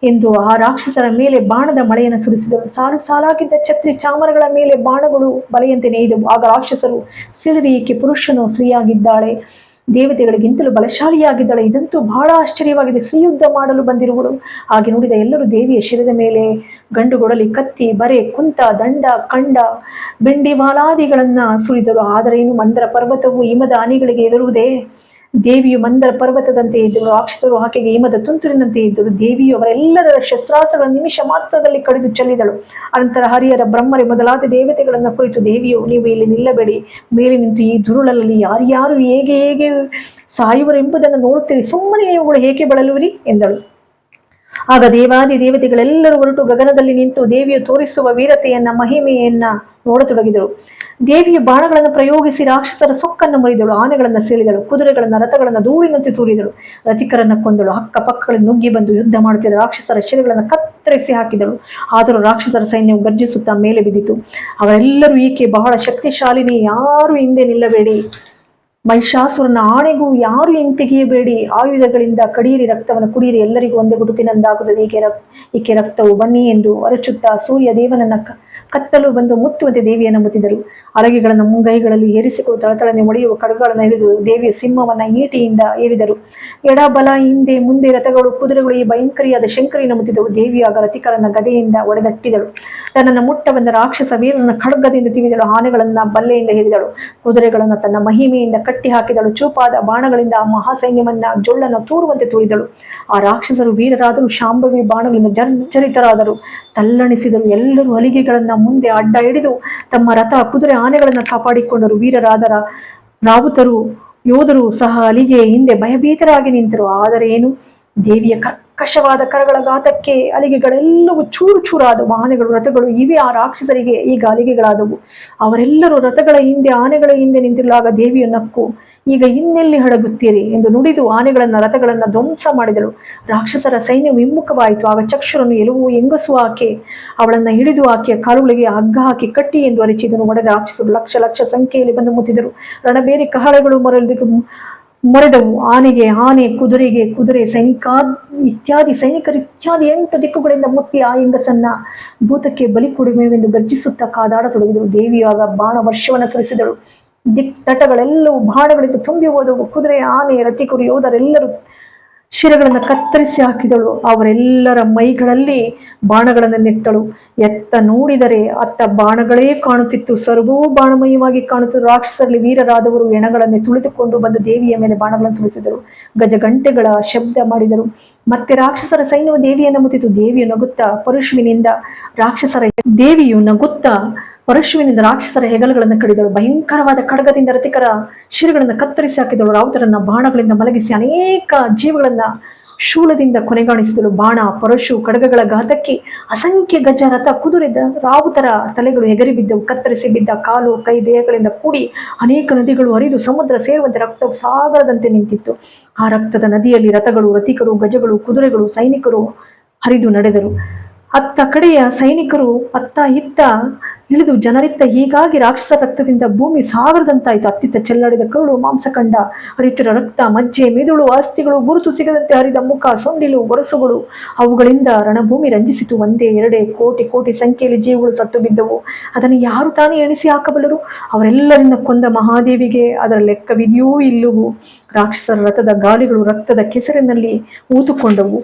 ಎಂದು ಆ ರಾಕ್ಷಸರ ಮೇಲೆ ಬಾಣದ ಮಳೆಯನ್ನು ಸುರಿಸಿದರು. ಸಾಲು ಸಾಲಾಗಿದ್ದ ಛತ್ರಿ ಚಾಮರಗಳ ಮೇಲೆ ಬಾಣಗಳು ಬಲೆಯಂತೆ ನೇಯ್ದವು. ಆಗ ರಾಕ್ಷಸರು ಸಿಳಿರಿ ಈಕೆ ಪುರುಷನು ಸ್ತ್ರೀಯಾಗಿದ್ದಾಳೆ. ದೇವತೆಗಳಿಗಿಂತಲೂ ಬಲಶಾಲಿಯಾಗಿದ್ದಾಳೆ. ಇದಂತೂ ಬಹಳ ಆಶ್ಚರ್ಯವಾಗಿದೆ. ಶ್ರೀಯುದ್ಧ ಮಾಡಲು ಬಂದಿರುವಳು. ಹಾಗೆ ನೋಡಿದ ಎಲ್ಲರೂ ದೇವಿಯ ಶಿರದ ಮೇಲೆ ಗಂಡುಗೊಡಲಿ ಕತ್ತಿ, ಬರೆ, ಕುಂತ, ದಂಡ, ಕಂಡ ಬೆಂಡಿವಾಲಾದಿಗಳನ್ನ ಸುರಿದರು. ಆದರೆ ಇನ್ನು ಮಂದರ ಪರ್ವತವು ಹಿಮದ ಹನಿಗಳಿಗೆ ಎದುರುವುದೇ ದೇವಿಯು ಮಂದರ ಪರ್ವತದಂತೆ ಇದ್ದರು ರಾಕ್ಷಸರು ಆಕೆಗೆ ಹಿಮದ ತುಂತುರಿನಂತೆ ಇದ್ದರು. ದೇವಿಯು ಅವರೆಲ್ಲರ ಶಸ್ತ್ರಾಸ್ತ್ರಗಳ ನಿಮಿಷ ಮಾತ್ರದಲ್ಲಿ ಕಡಿದು ಚೆಲ್ಲಿದಳು. ಅನಂತರ ಹರಿಯರ ಬ್ರಹ್ಮರಿ, ಮೊದಲಾದ ದೇವತೆಗಳನ್ನು ಕುರಿತು ದೇವಿಯು, ನೀವು ಇಲ್ಲಿ ನಿಲ್ಲಬೇಡಿ. ಮೇಲೆ ನಿಂತು ಈ ದುರುಳಲ್ಲಿ ಯಾರ್ಯಾರು ಹೇಗೆ ಹೇಗೆ ಸಾಯುವರೆಂಬುದನ್ನು ನೋಡುತ್ತೀರಿ. ಸುಮ್ಮನೆ ನೀವುಗಳು ಏಕೆ ಬಳಲುವಿರಿ? ಎಂದಳು. ಆಗ ದೇವಾದಿ ದೇವತೆಗಳೆಲ್ಲರೂ ಹೊರಟು ಗಗನದಲ್ಲಿ ನಿಂತು ದೇವಿಯು ತೋರಿಸುವ ವೀರತೆಯನ್ನ, ಮಹಿಮೆಯನ್ನ ನೋಡತೊಡಗಿದರು. ದೇವಿಯು ಬಾಣಗಳನ್ನು ಪ್ರಯೋಗಿಸಿ ರಾಕ್ಷಸರ ಸೊಕ್ಕನ್ನು ಮುರಿದಳು. ಆನೆಗಳನ್ನು ಸೀಳಿದಳು. ಕುದುರೆಗಳನ್ನ, ರಥಗಳನ್ನ ಧೂಳಿನಂತೆ ತೂರಿದಳು. ರಥಿಕರನ್ನ ಕೊಂದಳು. ಅಕ್ಕಪಕ್ಕಗಳಲ್ಲಿ ನುಗ್ಗಿ ಬಂದು ಯುದ್ಧ ಮಾಡುತ್ತಿದ್ದ ರಾಕ್ಷಸರ ಶಿಲೆಗಳನ್ನು ಕತ್ತರಿಸಿ ಹಾಕಿದಳು. ಆದರೂ ರಾಕ್ಷಸರ ಸೈನ್ಯವು ಗರ್ಜಿಸುತ್ತಾ ಮೇಲೆ ಬಿದ್ದಿತು. ಅವರೆಲ್ಲರೂ ಈಕೆ ಬಹಳ ಶಕ್ತಿಶಾಲಿನಿ. ಯಾರು ಹಿಂದೆ ನಿಲ್ಲಬೇಡಿ. ಮಹಿಷಾಸುರನ ಆಣೆಗೂ ಯಾರು ಹಿಂತೆಗೆಯಬೇಡಿ ಆಯುಧಗಳಿಂದ ಕಡಿಯಿರಿ ರಕ್ತವನ್ನು ಕುಡಿಯಿರಿ, ಎಲ್ಲರಿಗೂ ಒಂದೇ ಗುಟುಕಿನಂದಾಗುತ್ತದೆ ಈಕೆ ರಕ್ತ ಈಕೆ ರಕ್ತವು ಬನ್ನಿ ಎಂದು ಅರಚುತ್ತಾ ಸೂರ್ಯ ದೇವನನ್ನ ಕತ್ತಲು ಬಂದು ಮುತ್ತುವಂತೆ ದೇವಿಯನ್ನು ಮುತ್ತಿದರು ಅಲಗೆಗಳನ್ನು ಮುಂಗೈಗಳಲ್ಲಿ ಏರಿಸಿಕೊಂಡು ತಳತಳನೆ ಒಡೆಯುವ ಕಡಗಳನ್ನು ಹಿಡಿದು ದೇವಿಯ ಸಿಂಹವನ್ನು ಈಟಿಯಿಂದ ಏರಿದರು. ಎಡ ಬಲ ಹಿಂದೆ ಮುಂದೆ ರಥಗಳು, ಕುದುರೆಗಳು, ಈ ಭಯಂಕರಿಯಾದ ಶಂಕರಿಯನ್ನು ಮುತ್ತಿದವು ದೇವಿಯಾಗ ರಥಿಕರನ್ನ ಗದೆಯಿಂದ ಒಡೆದಟ್ಟಿದಳು. ತನ್ನನ್ನು ಮುಟ್ಟ ಬಂದ ರಾಕ್ಷಸ ವೀರನ ಖಡ್ಗದಿಂದ ತಿವಿದಳು ಆನೆಗಳನ್ನ ಬಲ್ಲೆಯಿಂದ ಹಿಡಿದಳು ಕುದುರೆಗಳನ್ನ ತನ್ನ ಮಹಿಮೆಯಿಂದ ಕಟ್ಟಿ ಹಾಕಿದಳು ಚೂಪಾದ ಬಾಣಗಳಿಂದ ಮಹಾಸೈನ್ಯವನ್ನ ಜೊಳ್ಳನ್ನು ತೂರುವಂತೆ ತೂರಿದಳು ಆ ರಾಕ್ಷಸರು ವೀರರಾದರು. ಶಾಂಭವಿ ಬಾಣಗಳಿಂದ ಜರ್ಜರಿತರಾದರು. ತಲ್ಲಣಿಸಿದರು. ಎಲ್ಲರೂ ಹಲಿಗೆಗಳನ್ನ ಮುಂದೆ ಅಡ್ಡ ಹಿಡಿದು ತಮ್ಮ ರಥ ಕುದುರೆ ಆನೆಗಳನ್ನು ಕಾಪಾಡಿಕೊಂಡರು. ವೀರರಾದರ ರಾವುತರು, ಯೋಧರು ಸಹ ಅಲಿಗೆ ಹಿಂದೆ ಭಯಭೀತರಾಗಿ ನಿಂತರು. ಆದರೆ ಏನು? ದೇವಿಯ ಕರ್ಕಶವಾದ ಕರಗಳ ಗಾತಕ್ಕೆ ಅಲಿಗೆಗಳೆಲ್ಲವೂ ಚೂರು ಚೂರಾದವು ಆನೆಗಳು, ರಥಗಳು ಇವೆ ಆ ರಾಕ್ಷಸರಿಗೆ ಈಗ ಅಲಿಗೆಗಳಾದವು. ಅವರೆಲ್ಲರೂ ರಥಗಳ ಹಿಂದೆ, ಆನೆಗಳ ಹಿಂದೆ ನಿಂತಿರುವಾಗ ದೇವಿಯ ನಕ್ಕು ಈಗ ಇನ್ನೆಲ್ಲಿ ಹಡಗುತ್ತೀರಿ ಎಂದು ನುಡಿದು ಆನೆಗಳನ್ನ, ರಥಗಳನ್ನ ಧ್ವಂಸ ಮಾಡಿದಳು. ರಾಕ್ಷಸರ ಸೈನ್ಯ ವಿಮ್ಮುಖವಾಯಿತು ಆಗ ಚಕ್ಷುರನ್ನು ಎಲುವು ಹೆಂಗಸು ಆಕೆ, ಅವಳನ್ನ ಹಿಡಿದು ಆಕೆಯ ಕಾಲುಗಳಿಗೆ ಹಗ್ಗ ಹಾಕಿ ಕಟ್ಟಿ ಎಂದು ಅರಿಚಿದನು. ಒಡೆದ ರಾಕ್ಷಸರು ಲಕ್ಷ ಲಕ್ಷ ಸಂಖ್ಯೆಯಲ್ಲಿ ಬಂದು ಮುತ್ತಿದರು. ರಣಬೇರಿ ಕಹಳಗಳು ಮರಳಿದು ಮೊರೆದವು. ಆನೆಗೆ, ಆನೆ ಕುದುರೆಗೆ ಕುದುರೆ, ಸೈನಿಕ, ಇತ್ಯಾದಿ ಸೈನಿಕರು ಇತ್ಯಾದಿ ಎಂಟು ದಿಕ್ಕುಗಳಿಂದ ಮುತ್ತಿ ಆ ಹೆಂಗಸನ್ನ ಭೂತಕ್ಕೆ ಬಲಿ ಕೊಡುವೆವೆಂದು ಗರ್ಜಿಸುತ್ತಾ ಕಾದಾಡತೊಡಗಿದಳು. ದೇವಿಯಾಗ ಬಾಣ ವರ್ಷವನ್ನು ಸುರಿಸಿದಳು. ದಿಕ್ ತಟಗಳೆಲ್ಲವೂ ಬಾಣಗಳಿಂದ ತುಂಬಿ ಹೋದವು. ಕುದುರೆ ಆನೆ ರಥಿಕರು ಯೋಧರೆಲ್ಲರೂ ಶಿರಗಳನ್ನು ಕತ್ತರಿಸಿ ಹಾಕಿದಳು. ಅವರೆಲ್ಲರ ಮೈಗಳಲ್ಲಿ ಬಾಣಗಳನ್ನು ನೆಟ್ಟಳು. ಎತ್ತ ನೋಡಿದರೆ ಅತ್ತ ಬಾಣಗಳೇ ಕಾಣುತ್ತಿತ್ತು. ಸರ್ವೂ ಬಾಣಮಯವಾಗಿ ಕಾಣುತ್ತಿದ್ದು ರಾಕ್ಷಸರಲ್ಲಿ ವೀರರಾದವರು ಎಣಗಳನ್ನೇ ತುಳಿದುಕೊಂಡು ಬಂದು ದೇವಿಯ ಮೇಲೆ ಬಾಣಗಳನ್ನು ಸುರಿಸಿದರು. ಗಜಗಂಟೆಗಳ ಶಬ್ದ ಮಾಡಿದರು. ಮತ್ತೆ ರಾಕ್ಷಸರ ಸೈನ್ಯವು ದೇವಿಯನ್ನು ಮುತ್ತಿತು. ದೇವಿಯು ನಗುತ್ತಾ ಪರಶುವಿನಿಂದ ರಾಕ್ಷಸರ ದೇವಿಯು ನಗುತ್ತಾ ಪರಶುವಿನಿಂದ ರಾಕ್ಷಸರ ಹೆಗಲುಗಳನ್ನು ಕಡಿದಳು. ಭಯಂಕರವಾದ ಖಡ್ಗದಿಂದ ರತಿಕರ ಶಿರಗಳನ್ನು ಕತ್ತರಿಸಿ ಹಾಕಿದಳು. ರಾವುತರನ್ನ ಬಾಣಗಳಿಂದ ಮಲಗಿಸಿ ಅನೇಕ ಜೀವಗಳನ್ನ ಶೂಲದಿಂದ ಕೊನೆಗಾಣಿಸಿದಳು. ಬಾಣ, ಪರಶು, ಖಡ್ಗಗಳ ಘಾತಕ್ಕೆ ಅಸಂಖ್ಯ ಗಜ, ರಥ, ಕುದುರೆದ ರಾವುತರ ತಲೆಗಳು ಎಗರಿ ಬಿದ್ದವು ಕತ್ತರಿಸಿ ಬಿದ್ದ ಕಾಲು, ಕೈ, ದೇಹಗಳಿಂದ ಕೂಡಿ ಅನೇಕ ನದಿಗಳು ಹರಿದು ಸಮುದ್ರ ಸೇರುವಂತೆ ರಕ್ತವು ಸಾಗರದಂತೆ ನಿಂತಿತ್ತು. ಆ ರಕ್ತದ ನದಿಯಲ್ಲಿ ರಥಗಳು, ರಥಿಕರು, ಗಜಗಳು, ಕುದುರೆಗಳು, ಸೈನಿಕರು ಹರಿದು ನಡೆದರು. ಅತ್ತ ಕಡೆಯ ಸೈನಿಕರು ಅತ್ತ ಇತ್ತ ಇಳಿದು ಜನರಿತ್ತ ಹೀಗಾಗಿ ರಾಕ್ಷಸ ರಕ್ತದಿಂದ ಭೂಮಿ ಸಾಗರದಂತಾಯಿತು. ಅತ್ತಿತ್ತ ಚೆಲ್ಲಾಡಿದ ಕರುಳು ಮಾಂಸಖಂಡ ಹರಿತಿರ ರಕ್ತ, ಮಜ್ಜೆ, ಮೆದುಳು, ಆಸ್ತಿಗಳು, ಗುರುತು ಸಿಗದಂತೆ ಹರಿದ ಮುಖ, ಸೊಂಡಿಲು, ಗೊರಸುಗಳು, ಅವುಗಳಿಂದ ರಣಭೂಮಿ ರಂಜಿಸಿತು. ಒಂದೇ ಎರಡೇ ಕೋಟಿ ಕೋಟಿ ಸಂಖ್ಯೆಯಲ್ಲಿ ಜೀವಗಳು ಸತ್ತು ಬಿದ್ದವು. ಅದನ್ನು ಯಾರು ತಾನೇ ಎಣಿಸಿ ಹಾಕಬಲ್ಲರು? ಅವರೆಲ್ಲರನ್ನ ಕೊಂದ ಮಹಾದೇವಿಗೆ ಅದರ ಲೆಕ್ಕವಿದೆಯೂ ಇಲ್ಲವೂ. ರಾಕ್ಷಸರ ರಥದ ಗಾಲಿಗಳು ರಕ್ತದ ಕೆಸರಿನಲ್ಲಿ ಊತುಕೊಂಡವು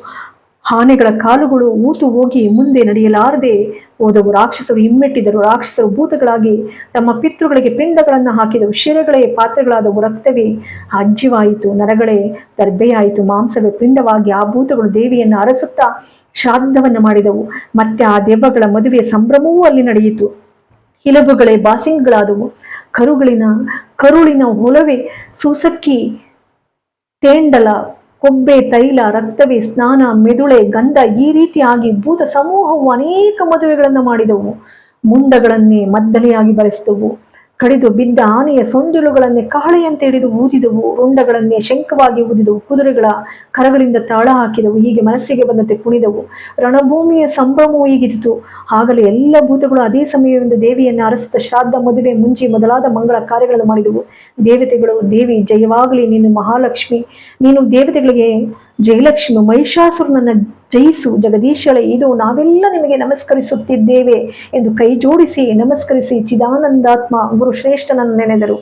ಆನೆಗಳ ಕಾಲುಗಳು ಊತು ಹೋಗಿ ಮುಂದೆ ನಡೆಯಲಾರದೆ ಹೋದವು. ರಾಕ್ಷಸರು ಹಿಮ್ಮೆಟ್ಟಿದರು. ರಾಕ್ಷಸರು ಭೂತಗಳಾಗಿ ತಮ್ಮ ಪಿತೃಗಳಿಗೆ ಪಿಂಡಗಳನ್ನು ಹಾಕಿದವು ಶಿರೆಗಳೇ ಪಾತ್ರೆಗಳಾದವು. ರಕ್ತವೇ ಅಜ್ಜಿವಾಯಿತು. ನರಗಳೇ ದರ್ಬೆಯಾಯಿತು ಮಾಂಸವೇ ಪಿಂಡವಾಗಿ ಆ ಭೂತಗಳು ದೇವಿಯನ್ನು ಅರಸುತ್ತಾ ಶ್ರಾದ್ದವನ್ನು ಮಾಡಿದವು. ಮತ್ತೆ ಆ ದೆವ್ವಗಳ ಮದುವೆಯ ಸಂಭ್ರಮವೂ ಅಲ್ಲಿ ನಡೆಯಿತು. ಹಿಲಬುಗಳೇ ಬಾಸಿಂಗ್ಗಳಾದವು. ಕರುಗಳಿನ ಕರುಳಿನ ಹೊಲವೇ ಸೂಸಕ್ಕಿ, ತೇಂಡಲ ಕೊಬ್ಬೆ ತೈಲ, ರಕ್ತವೇ, ಸ್ನಾನ, ಮೆದುಳೆ, ಗಂಧ ಈ ರೀತಿಯಾಗಿ ಭೂತ ಸಮೂಹವು ಅನೇಕ ಮದುವೆಗಳನ್ನು ಮಾಡಿದವು. ಮುಂಡಗಳನ್ನೇ ಮದ್ದಲೆಯಾಗಿ ಬಳಸಿದವು ಕಡಿದು ಬಿದ್ದ ಆನೆಯ ಸೊಂಡಿಲುಗಳನ್ನೇ ಕಹಳೆಯಂತೆ ಹಿಡಿದು ಊದಿದವು, ರುಂಡಗಳನ್ನೇ ಶಂಕವಾಗಿ ಊದಿದವು, ಕುದುರೆಗಳ ಕರಗಳಿಂದ ತಾಳ ಹಾಕಿದವು, ಹೀಗೆ ಮನಸ್ಸಿಗೆ ಬಂದಂತೆ ಕುಣಿದವು. ರಣಭೂಮಿಯ ಸಂಭ್ರಮವು ಹೀಗಿತ್ತು ಆಗಲೇ ಎಲ್ಲ ಭೂತಗಳು ಅದೇ ಸಮಯದಿಂದ ದೇವಿಯನ್ನು ಅರಸುತ್ತ ಶ್ರಾದ್ದ ಮದುವೆ ಮುಂಚೆ ಮೊದಲಾದ ಮಂಗಳ ಕಾರ್ಯಗಳನ್ನು ಮಾಡಿದವು. ದೇವತೆಗಳು, ದೇವಿ, ಜಯವಾಗಲಿ ನೀನು ಮಹಾಲಕ್ಷ್ಮಿ, ನೀನು ದೇವತೆಗಳಿಗೆ ಜಯಲಕ್ಷ್ಮಿ, ಮಹಿಷಾಸುರನನ್ನ ಜಯಿಸು ಜಗದೀಶಳೆ ಇದು ನಾವೆಲ್ಲ ನಿಮಗೆ ನಮಸ್ಕರಿಸುತ್ತಿದ್ದೇವೆ ಎಂದು ಕೈ ಜೋಡಿಸಿ ನಮಸ್ಕರಿಸಿ ಚಿದಾನಂದಾತ್ಮ ಗುರು ಶ್ರೇಷ್ಠನನ್ನು ನೆನೆದರು.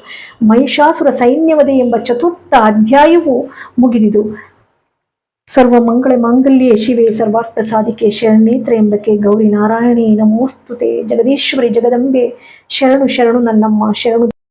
ಮಹಿಷಾಸುರ ಸೈನ್ಯವದೆ ಎಂಬ ಚತುರ್ಥ ಅಧ್ಯಾಯವು ಮುಗಿದಿದು ಸರ್ವ ಮಂಗಳ ಮಾಂಗಲ್ಯ ಶಿವೆ, ಸರ್ವಾರ್ಥ ಸಾಧಿಕೆ ಶರಣೇತ್ರ ಎಂಬಕ್ಕೆ ಗೌರಿ ನಾರಾಯಣಿ ನಮೋಸ್ತುತೆ. ಜಗದೀಶ್ವರಿ ಜಗದಂಬೆ, ಶರಣು ಶರಣು ನನ್ನಮ್ಮ, ಶರಣು